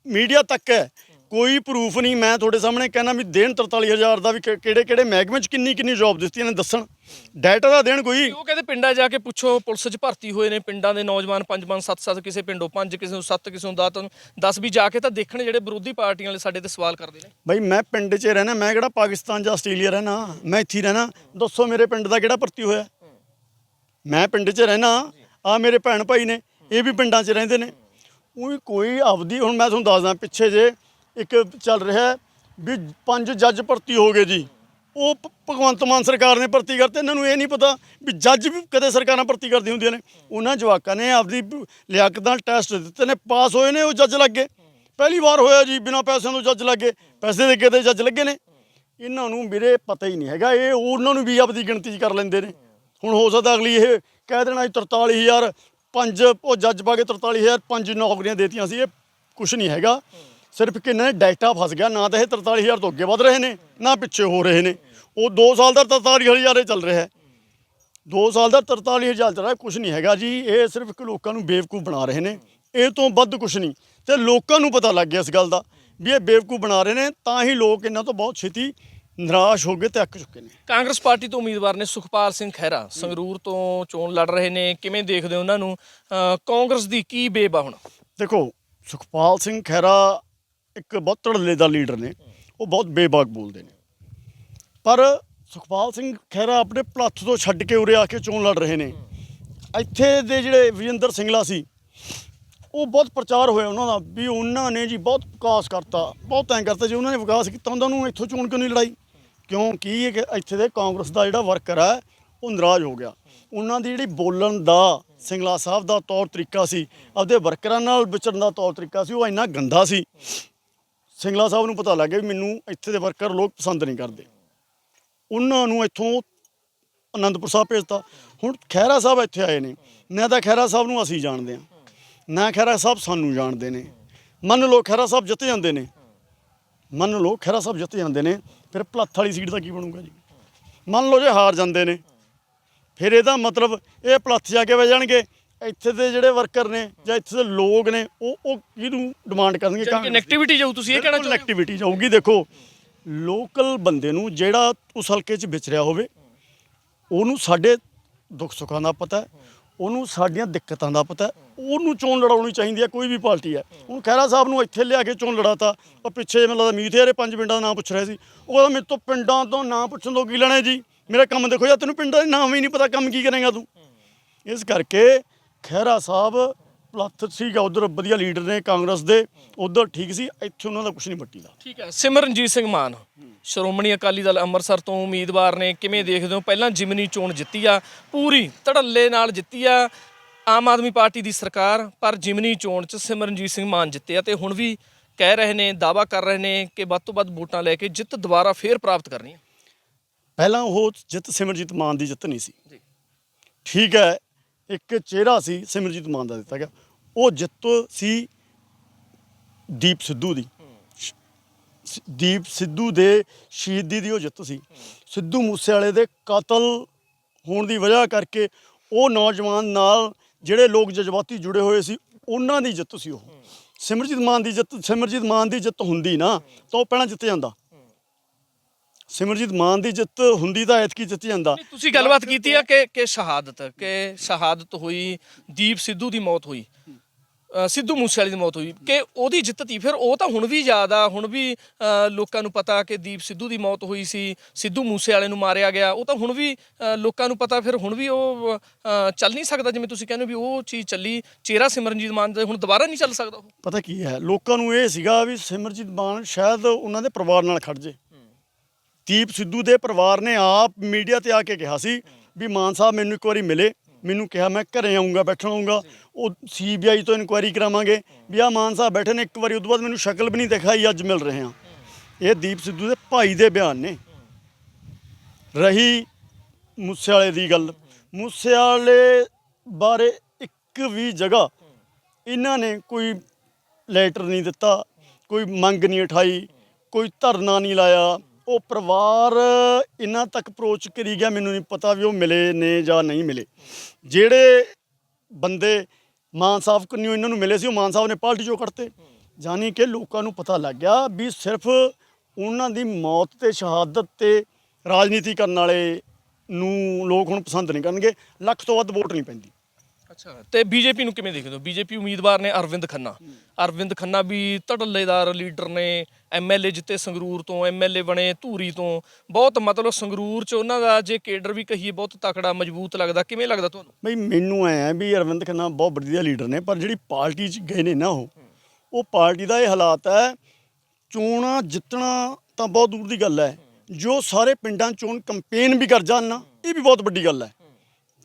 S1: ਮੀਡੀਆ ਤੱਕ ਹੈ। ਕੋਈ ਪ੍ਰੂਫ ਨਹੀਂ ਮੈਂ ਤੁਹਾਡੇ ਸਾਹਮਣੇ ਕਹਿਣਾ ਵੀ ਦੇਣ 43000 ਦਾ ਵੀ ਕਿਹੜੇ ਕਿਹੜੇ ਮਹਿਕਮੇ 'ਚ ਕਿੰਨੀ ਕਿੰਨੀ ਜੌਬ ਦਿੱਤੀਆਂ ਨੇ ਦੱਸਣ। ਡਾਟਾ ਦਾ ਦੇਣ ਕੋਈ।
S2: ਉਹ ਕਹਿੰਦੇ ਪਿੰਡਾਂ ਜਾ ਕੇ ਪੁੱਛੋ ਪੁਲਿਸ 'ਚ ਭਰਤੀ ਹੋਏ ਨੇ ਪਿੰਡਾਂ ਦੇ ਨੌਜਵਾਨ ਪੰਜ ਪੰਜ ਸੱਤ ਸੱਤ ਕਿਸੇ ਪਿੰਡੋਂ ਪੰਜ ਕਿਸੇ ਨੂੰ ਸੱਤ ਕਿਸੇ ਨੂੰ ਦਸ ਦਸ ਵੀ ਜਾ ਕੇ ਤਾਂ ਦੇਖਣ ਜਿਹੜੇ ਵਿਰੋਧੀ ਪਾਰਟੀਆਂ ਵਾਲੇ ਸਾਡੇ ਤੇ ਸਵਾਲ ਕਰਦੇ ਨੇ।
S1: ਬਈ ਮੈਂ ਪਿੰਡ 'ਚ ਰਹਿਣਾ ਮੈਂ ਕਿਹੜਾ ਪਾਕਿਸਤਾਨ ਜਾਂ ਆਸਟ੍ਰੇਲੀਆ ਰਹਿਣਾ ਮੈਂ ਇੱਥੇ ਰਹਿਣਾ। ਦੱਸੋ ਮੇਰੇ ਪਿੰਡ ਦਾ ਕਿਹੜਾ ਭਰਤੀ ਹੋਇਆ। ਮੈਂ ਪਿੰਡ 'ਚ ਰਹਿਣਾ ਆ ਮੇਰੇ ਭੈਣ ਭਾਈ ਨੇ ਇਹ ਵੀ ਪਿੰਡਾਂ 'ਚ ਰਹਿੰਦੇ ਨੇ। ਉਹ ਕੋਈ ਆਪਦੀ ਹੁਣ ਮੈਂ ਤੁਹਾਨੂੰ ਦੱਸਦਾ ਪਿੱਛੇ ਜੇ ਇੱਕ ਚੱਲ ਰਿਹਾ ਵੀ ਪੰਜ ਜੱਜ ਭਰਤੀ ਹੋ ਗਏ ਜੀ। ਉਹ ਭਗਵੰਤ ਮਾਨ ਸਰਕਾਰ ਨੇ ਭਰਤੀ ਕਰਤੇ, ਇਹਨਾਂ ਨੂੰ ਇਹ ਨਹੀਂ ਪਤਾ ਵੀ ਜੱਜ ਵੀ ਕਦੇ ਸਰਕਾਰਾਂ ਭਰਤੀ ਕਰਦੀਆਂ ਹੁੰਦੀਆਂ ਨੇ। ਉਹਨਾਂ ਜਵਾਕਾਂ ਨੇ ਆਪਦੀ ਬ- ਲਿਆਕਤ ਨਾਲ ਟੈਸਟ ਦਿੱਤੇ ਨੇ, ਪਾਸ ਹੋਏ ਨੇ ਉਹ ਜੱਜ ਲੱਗ। ਗਏ ਪਹਿਲੀ ਵਾਰ ਹੋਇਆ ਜੀ, ਬਿਨਾਂ ਪੈਸਿਆਂ ਤੋਂ ਜੱਜ ਲੱਗੇ, ਪੈਸੇ ਦੇ ਕੇ ਤੇ ਜੱਜ ਲੱਗੇ ਨੇ। ਇਹਨਾਂ ਨੂੰ ਵੀਰੇ ਪਤਾ ਹੀ ਨਹੀਂ ਹੈਗਾ, ਇਹ ਉਹਨਾਂ ਨੂੰ ਵੀ ਆਪਦੀ ਗਿਣਤੀ 'ਚ ਕਰ ਲੈਂਦੇ ਨੇ। ਹੁਣ ਹੋ ਸਕਦਾ ਅਗਲੀ ਇਹ ਕਹਿ ਦੇਣਾ ਸੀ 43000 ਪੰਜ, ਉਹ ਜੱਜ ਪਾ ਕੇ 43000 ਪੰਜ ਨੌਕਰੀਆਂ ਦੇਤੀਆਂ ਸੀ, ਇਹ ਕੁਝ ਨਹੀਂ ਹੈਗਾ। ਸਿਰਫ ਕਿੰਨੇ ਡਾਟਾ ਫਸ ਗਿਆ ਨਾ ਤਾਂ ਇਹ 43000 ਤੋਂ ਅੱਗੇ ਵਧ ਰਹੇ ਨੇ ਨਾ ਪਿੱਛੇ ਹੋ ਰਹੇ ਨੇ। ਉਹ 2 ਸਾਲ ਦਾ 43000 ਹੀ ਚੱਲ ਰਿਹਾ ਹੈ। 2 ਸਾਲ ਦਾ 43000 ਚੱਲ ਰਿਹਾ ਕੁਝ ਨਹੀਂ ਹੈਗਾ ਜੀ। ਇਹ ਸਿਰਫ ਇੱਕ ਲੋਕਾਂ ਨੂੰ ਬੇਵਕੂਫ ਬਣਾ ਰਹੇ ਨੇ। ਇਹ ਤੋਂ ਵੱਧ ਕੁਝ ਨਹੀਂ। ਤੇ ਲੋਕਾਂ ਨੂੰ ਪਤਾ ਲੱਗ ਗਿਆ ਇਸ ਗੱਲ ਦਾ ਵੀ ਇਹ ਬੇਵਕੂਫ ਬਣਾ ਰਹੇ ਨੇ ਤਾਂ ਹੀ ਲੋਕ ਇਹਨਾਂ ਤੋਂ ਬਹੁਤ ਛੇਤੀ ਨਿਰਾਸ਼ ਹੋ ਗਏ ਤੇ ਅੱਕ ਚੁੱਕੇ ਨੇ।
S2: ਕਾਂਗਰਸ ਪਾਰਟੀ ਤੋਂ ਉਮੀਦਵਾਰ ਨੇ ਸੁਖਪਾਲ ਸਿੰਘ ਖਹਿਰਾ। ਸੰਗਰੂਰ ਤੋਂ ਚੋਣ ਲੜ ਰਹੇ ਨੇ। ਕਿਵੇਂ ਦੇਖਦੇ ਹੋ ਉਹਨਾਂ ਨੂੰ? ਕਾਂਗਰਸ ਦੀ ਕੀ ਬੇਬਾ ਹੁਣ?
S1: ਦੇਖੋ ਸੁਖਪਾਲ ਸਿੰਘ ਖਹਿਰਾ ਇੱਕ ਬਹੁਤ ਧੜਲੇ ਦਾ ਲੀਡਰ ਨੇ, ਉਹ ਬਹੁਤ ਬੇਬਾਕ ਬੋਲਦੇ ਨੇ। ਪਰ ਸੁਖਪਾਲ ਸਿੰਘ ਖਹਿਰਾ ਆਪਣੇ ਪਲੱਥ ਤੋਂ ਛੱਡ ਕੇ ਉਰੇ ਆ ਕੇ ਚੋਣ ਲੜ ਰਹੇ ਨੇ। ਇੱਥੇ ਦੇ ਜਿਹੜੇ ਵਿਜੇਂਦਰ ਸਿੰਗਲਾ ਸੀ, ਉਹ ਬਹੁਤ ਪ੍ਰਚਾਰ ਹੋਇਆ ਉਹਨਾਂ ਦਾ ਵੀ ਉਹਨਾਂ ਨੇ ਜੀ ਬਹੁਤ ਵਿਕਾਸ ਕਰਤਾ, ਬਹੁਤ ਐਂ ਕਰਤਾ, ਜੇ ਉਹਨਾਂ ਨੇ ਵਿਕਾਸ ਕੀਤਾ ਹੁੰਦਾ, ਉਹਨੂੰ ਇੱਥੋਂ ਚੋਣ ਕਿਉਂ ਨਹੀਂ ਲੜਾਈ? ਕਿਉਂਕਿ ਇੱਥੇ ਦੇ ਕਾਂਗਰਸ ਦਾ ਜਿਹੜਾ ਵਰਕਰ ਹੈ, ਉਹ ਨਾਰਾਜ਼ ਹੋ ਗਿਆ। ਉਹਨਾਂ ਦੀ ਜਿਹੜੀ ਬੋਲਣ ਦਾ ਸਿੰਗਲਾ ਸਾਹਿਬ ਦਾ ਤੌਰ ਤਰੀਕਾ ਸੀ, ਆਪਦੇ ਵਰਕਰਾਂ ਨਾਲ ਵਿਚਰਨ ਦਾ ਤੌਰ ਤਰੀਕਾ ਸੀ, ਉਹ ਇੰਨਾ ਗੰਦਾ ਸੀ ਸਿੰਗਲਾ ਸਾਹਿਬ ਨੂੰ ਪਤਾ ਲੱਗ ਗਿਆ ਵੀ ਮੈਨੂੰ ਇੱਥੇ ਦੇ ਵਰਕਰ ਲੋਕ ਪਸੰਦ ਨਹੀਂ ਕਰਦੇ। ਉਹਨਾਂ ਨੂੰ ਇੱਥੋਂ ਆਨੰਦਪੁਰ ਸਾਹਿਬ ਭੇਜਤਾ। ਹੁਣ ਖਹਿਰਾ ਸਾਹਿਬ ਇੱਥੇ ਆਏ ਨੇ। ਨਾ ਤਾਂ ਖਹਿਰਾ ਸਾਹਿਬ ਨੂੰ ਅਸੀਂ ਜਾਣਦੇ ਹਾਂ, ਨਾ ਖਹਿਰਾ ਸਾਹਿਬ ਸਾਨੂੰ ਜਾਣਦੇ ਨੇ। ਮੰਨ ਲਓ ਖਹਿਰਾ ਸਾਹਿਬ ਜਿੱਤ ਜਾਂਦੇ ਨੇ। ਮੰਨ ਲਓ ਖਹਿਰਾ ਸਾਹਿਬ ਜਿੱਤ ਜਾਂਦੇ ਨੇ, ਫਿਰ ਭਲੱਥ ਵਾਲੀ ਸੀਟ ਦਾ ਕੀ ਬਣੂਗਾ ਜੀ? ਮੰਨ ਲਓ ਜੇ ਹਾਰ ਜਾਂਦੇ ਨੇ, ਫਿਰ ਇਹਦਾ ਮਤਲਬ ਇਹ ਭਲੱਥ ਜਾ ਕੇ ਬਹਿ ਜਾਣਗੇ। ਇੱਥੇ ਦੇ ਜਿਹੜੇ ਵਰਕਰ ਨੇ ਜਾਂ ਇੱਥੇ ਦੇ ਲੋਕ ਨੇ ਉਹ ਉਹ ਕਿਹਨੂੰ ਡਿਮਾਂਡ ਕਰਨਗੇ?
S2: ਕਿ? ਕਨੈਕਟੀਵਿਟੀ ਜਾਊ ਤੁਸੀਂ ਇਹ ਕਹਿਣਾ ਚਾਹੁੰਦੇ ਹੋ
S1: ਕਨੈਕਟੀਵਿਟੀ ਜਾਊਗੀ ਦੇਖੋ ਲੋਕਲ ਬੰਦੇ ਨੂੰ ਜਿਹੜਾ ਉਸ ਹਲਕੇ 'ਚ ਵਿਚਰਿਆ ਹੋਵੇ ਉਹਨੂੰ ਸਾਡੇ ਦੁੱਖ ਸੁੱਖਾਂ ਦਾ ਪਤਾ ਹੈ ਉਹਨੂੰ ਸਾਡੀਆਂ ਦਿੱਕਤਾਂ ਦਾ ਪਤਾ ਹੈ ਉਹਨੂੰ ਚੋਣ ਲੜਾਉਣੀ ਚਾਹੀਦੀ ਹੈ ਕੋਈ ਵੀ ਪਾਰਟੀ ਹੈ। ਹੁਣ ਖਹਿਰਾ ਸਾਹਿਬ ਨੂੰ ਇੱਥੇ ਲਿਆ ਕੇ ਚੋਣ ਲੜਾਤਾ ਉਹ ਪਿੱਛੇ ਮੈਨੂੰ ਲੱਗਦਾ ਮੀਤ ਹਰੇ ਪੰਜ ਪਿੰਡਾਂ ਦਾ ਨਾਮ ਪੁੱਛ ਰਿਹਾ ਸੀ। ਉਹ ਕਹਿੰਦਾ ਮੇਰੇ ਤੋਂ ਪਿੰਡਾਂ ਤੋਂ ਨਾਂ ਪੁੱਛਣ ਤੋਂ ਕੀ ਲੈਣਾ ਹੈ ਜੀ? ਮੇਰਾ ਕੰਮ ਦੇਖੋ ਯਾਰ ਤੈਨੂੰ ਪਿੰਡਾਂ ਦੇ ਨਾਮ ਹੀ ਨਹੀਂ ਪਤਾ ਕੰਮ ਕੀ ਕਰੇਗਾ ਤੂੰ? ਇਸ ਕਰਕੇ ਖਹਿਰਾ ਸਾਹਿਬ ਪਲੱਥ ਸੀਗਾ ਉਧਰ ਵਧੀਆ ਲੀਡਰ ਨੇ ਕਾਂਗਰਸ ਦੇ ਉਧਰ ਠੀਕ ਸੀ ਇੱਥੇ ਉਹਨਾਂ ਦਾ ਕੁਝ ਨਹੀਂ ਬੱਟੀ ਦਾ।
S2: ਠੀਕ ਹੈ ਸਿਮਰਨਜੀਤ ਸਿੰਘ ਮਾਨ ਸ਼੍ਰੋਮਣੀ ਅਕਾਲੀ ਦਲ ਅੰਮ੍ਰਿਤਸਰ ਤੋਂ ਉਮੀਦਵਾਰ ਨੇ ਕਿਵੇਂ ਦੇਖਦੇ ਹੋ? ਪਹਿਲਾਂ ਜਿਮਨੀ ਚੋਣ ਜਿੱਤੀ ਆ ਪੂਰੀ ਧੜੱਲੇ ਨਾਲ ਜਿੱਤੀ ਆ ਆਮ ਆਦਮੀ ਪਾਰਟੀ ਦੀ ਸਰਕਾਰ ਪਰ ਜਿਮਨੀ ਚੋਣ 'ਚ ਸਿਮਰਨਜੀਤ ਸਿੰਘ ਮਾਨ ਜਿੱਤੇ ਆ ਤੇ ਹੁਣ ਵੀ ਕਹਿ ਰਹੇ ਨੇ ਦਾਵਾ ਕਰ ਰਹੇ ਨੇ ਕਿ ਵੱਧ ਤੋਂ ਵੱਧ ਵੋਟਾਂ ਲੈ ਕੇ ਜਿੱਤ ਦੁਬਾਰਾ ਫੇਰ ਪ੍ਰਾਪਤ ਕਰਨੀ ਹੈ।
S1: ਪਹਿਲਾਂ ਉਹ ਜਿੱਤ ਸਿਮਰਜੀਤ ਮਾਨ ਦੀ ਜਿੱਤ ਨਹੀਂ ਸੀ। ਠੀਕ ਹੈ ਇੱਕ ਚਿਹਰਾ ਸੀ ਸਿਮਰਜੀਤ ਮਾਨ ਦਾ ਦਿੱਤਾ ਗਿਆ। ਉਹ ਜਿੱਤ ਸੀ ਦੀਪ ਸਿੱਧੂ ਦੀ। ਸ਼- ਦੀਪ ਸਿੱਧੂ ਦੇ ਸ਼ਹੀਦੀ ਦੀ ਉਹ ਜਿੱਤ ਸੀ। ਸਿੱਧੂ ਮੂਸੇਵਾਲੇ ਦੇ ਕਤਲ ਹੋਣ ਦੀ ਵਜ੍ਹਾ ਕਰਕੇ ਉਹ ਨੌਜਵਾਨ ਨਾਲ ਜਿਹੜੇ ਲੋਕ ਜਜ਼ਬਾਤੀ ਜੁੜੇ ਹੋਏ ਸੀ, ਉਹਨਾਂ ਦੀ ਜਿੱਤ ਸੀ ਉਹ। ਸਿਮਰਜੀਤ ਮਾਨ ਦੀ ਜਿੱਤ, ਸਿਮਰਜੀਤ ਮਾਨ ਦੀ ਜਿੱਤ ਹੁੰਦੀ ਨਾ, ਤਾਂ ਉਹ ਪਹਿਲਾਂ ਜਿੱਤ ਜਾਂਦਾ। ਸਿਮਰਜੀਤ ਮਾਨ ਦੀ ਜਿੱਤ ਹੁੰਦੀ ਤਾਂ ਐਤਕੀ ਜਿੱਤ ਜਾਂਦਾ।
S2: ਤੁਸੀਂ ਗੱਲਬਾਤ ਕੀਤੀ ਆ ਕਿ ਕਿ ਸ਼ਹਾਦਤ ਕਿ ਸ਼ਹਾਦਤ ਹੋਈ ਦੀਪ ਸਿੱਧੂ ਦੀ ਮੌਤ ਹੋਈ ਸਿੱਧੂ ਮੂਸੇਵਾਲੇ ਦੀ ਮੌਤ ਹੋਈ ਕਿ ਉਹਦੀ ਜਿੱਤ ਤੀ। ਫਿਰ ਉਹ ਤਾਂ ਹੁਣ ਵੀ ਯਾਦ ਆ ਹੁਣ ਵੀ ਲੋਕਾਂ ਨੂੰ ਪਤਾ ਕਿ ਦੀਪ ਸਿੱਧੂ ਦੀ ਮੌਤ ਹੋਈ ਸੀ ਸਿੱਧੂ ਮੂਸੇਵਾਲੇ ਨੂੰ ਮਾਰਿਆ ਗਿਆ। ਉਹ ਤਾਂ ਹੁਣ ਵੀ ਲੋਕਾਂ ਨੂੰ ਪਤਾ ਫਿਰ ਹੁਣ ਵੀ ਉਹ ਚੱਲ ਨਹੀਂ ਸਕਦਾ ਜਿਵੇਂ ਤੁਸੀਂ ਕਹਿੰਦੇ ਹੋ ਵੀ ਉਹ ਚੀਜ਼ ਚੱਲੀ। ਚਿਹਰਾ ਸਿਮਰਨਜੀਤ ਮਾਨ ਦਾ ਹੁਣ ਦੁਬਾਰਾ ਨਹੀਂ ਚੱਲ ਸਕਦਾ ਉਹ।
S1: ਪਤਾ ਕੀ ਹੈ ਲੋਕਾਂ ਨੂੰ ਇਹ ਸੀਗਾ ਵੀ ਸਿਮਰਜੀਤ ਮਾਨ ਸ਼ਾਇਦ ਉਹਨਾਂ ਦੇ ਪਰਿਵਾਰ ਨਾਲ ਖੜ ਜੇ। ਦੀਪ ਸਿੱਧੂ ਦੇ ਪਰਿਵਾਰ ਨੇ ਆਪ ਮੀਡੀਆ ਤੇ ਆ ਕੇ ਕਿਹਾ ਸੀ ਵੀ ਮਾਨ ਸਾਹਿਬ ਮੈਨੂੰ ਇੱਕ ਵਾਰੀ ਮਿਲੇ। ਮੈਨੂੰ ਕਿਹਾ ਮੈਂ ਘਰੇ ਆਉਂਗਾ ਬੈਠਣ ਆਉਂਗਾ ਉਹ ਸੀਬੀਆਈ ਤੋਂ ਇਨਕੁਆਇਰੀ ਕਰਾਵਾਂਗੇ ਵੀ ਆ ਮਾਨ ਸਾਹਿਬ ਬੈਠੇ ਨੇ, ਇੱਕ ਵਾਰੀ ਉਦੋਂ ਬਾਅਦ ਮੈਨੂੰ ਸ਼ਕਲ ਵੀ ਨਹੀਂ ਦਿਖਾਈ, ਅੱਜ ਮਿਲ ਰਹੇ ਹਾਂ। ਇਹ ਦੀਪ ਸਿੱਧੂ ਦੇ ਭਾਈ ਦੇ ਬਿਆਨ ਨੇ। ਰਹੀ ਮੂਸੇਵਾਲੇ ਦੀ ਗੱਲ। ਮੂਸੇਵਾਲੇ ਬਾਰੇ ਇੱਕ ਵੀ ਜਗ੍ਹਾ ਇਹਨਾਂ ਨੇ ਕੋਈ ਲੈਟਰ ਨਹੀਂ ਦਿੱਤਾ, ਕੋਈ ਮੰਗ ਨਹੀਂ ਉਠਾਈ, ਕੋਈ ਧਰਨਾ ਨਹੀਂ ਲਾਇਆ। ਉਹ ਪਰਿਵਾਰ ਇਹਨਾਂ ਤੱਕ ਅਪਰੋਚ ਕਰੀ ਗਿਆ, ਮੈਨੂੰ ਨਹੀਂ ਪਤਾ ਵੀ ਉਹ ਮਿਲੇ ਨੇ ਜਾਂ ਨਹੀਂ ਮਿਲੇ। ਜਿਹੜੇ ਬੰਦੇ ਮਾਨ ਸਾਹਿਬ ਕੰਨਿਓ ਇਹਨਾਂ ਨੂੰ ਮਿਲੇ ਸੀ, ਉਹ ਮਾਨ ਸਾਹਿਬ ਨੇ ਪਾਰਟੀ ਚੋਂ ਕੱਢਤੇ। ਜਾਨੀ ਕਿ ਲੋਕਾਂ ਨੂੰ ਪਤਾ ਲੱਗ ਗਿਆ ਵੀ ਸਿਰਫ ਉਹਨਾਂ ਦੀ ਮੌਤ ਤੇ ਸ਼ਹਾਦਤ ਤੇ ਰਾਜਨੀਤੀ ਕਰਨ ਵਾਲੇ ਨੂੰ ਲੋਕ ਹੁਣ ਪਸੰਦ ਨਹੀਂ ਕਰਨਗੇ, ਲੱਖ ਤੋਂ ਵੱਧ ਵੋਟ ਨਹੀਂ ਪੈਂਦੀ।
S2: ਅੱਛਾ, ਤੇ ਬੀਜੇਪੀ ਨੂੰ ਕਿਵੇਂ ਦੇਖਦੇ ਹੋ? ਬੀਜੇਪੀ ਉਮੀਦਵਾਰ ਨੇ ਅਰਵਿੰਦ ਖੰਨਾ। ਅਰਵਿੰਦ ਖੰਨਾ ਵੀ ਧੜੱਲੇਦਾਰ ਲੀਡਰ ਨੇ ਐਮਐਲਏ ਜਿੱਤੇ ਸੰਗਰੂਰ ਤੋਂ ਐਮਐਲਏ ਬਣੇ ਧੂਰੀ ਤੋਂ। ਬਹੁਤ ਮਤਲਬ ਸੰਗਰੂਰ ਚ ਉਹਨਾਂ ਦਾ ਜੇ ਕੇਡਰ ਵੀ ਕਹੀਏ, ਬਹੁਤ ਤਕੜਾ, ਮਜ਼ਬੂਤ ਲੱਗਦਾ। ਕਿਵੇਂ ਲੱਗਦਾ ਤੁਹਾਨੂੰ?
S1: ਬਈ, ਮੈਨੂੰ ਐ ਵੀ ਅਰਵਿੰਦ ਖੰਨਾ ਬਹੁਤ ਵਧੀਆ ਲੀਡਰ ਨੇ, ਪਰ ਜਿਹੜੀ ਪਾਰਟੀ 'ਚ ਗਏ ਨੇ ਨਾ ਉਹ ਉਹ ਪਾਰਟੀ ਦਾ ਇਹ ਹਾਲਾਤ ਹੈ, ਚੋਣਾਂ ਜਿੱਤਣਾ ਤਾਂ ਬਹੁਤ ਦੂਰ ਦੀ ਗੱਲ ਹੈ। ਜੋ ਸਾਰੇ ਪਿੰਡਾਂ ਚੋਣ ਕੰਪੇਨ ਵੀ ਕਰ ਜਾਣ ਨਾ, ਇਹ ਵੀ ਬਹੁਤ ਵੱਡੀ ਗੱਲ ਹੈ।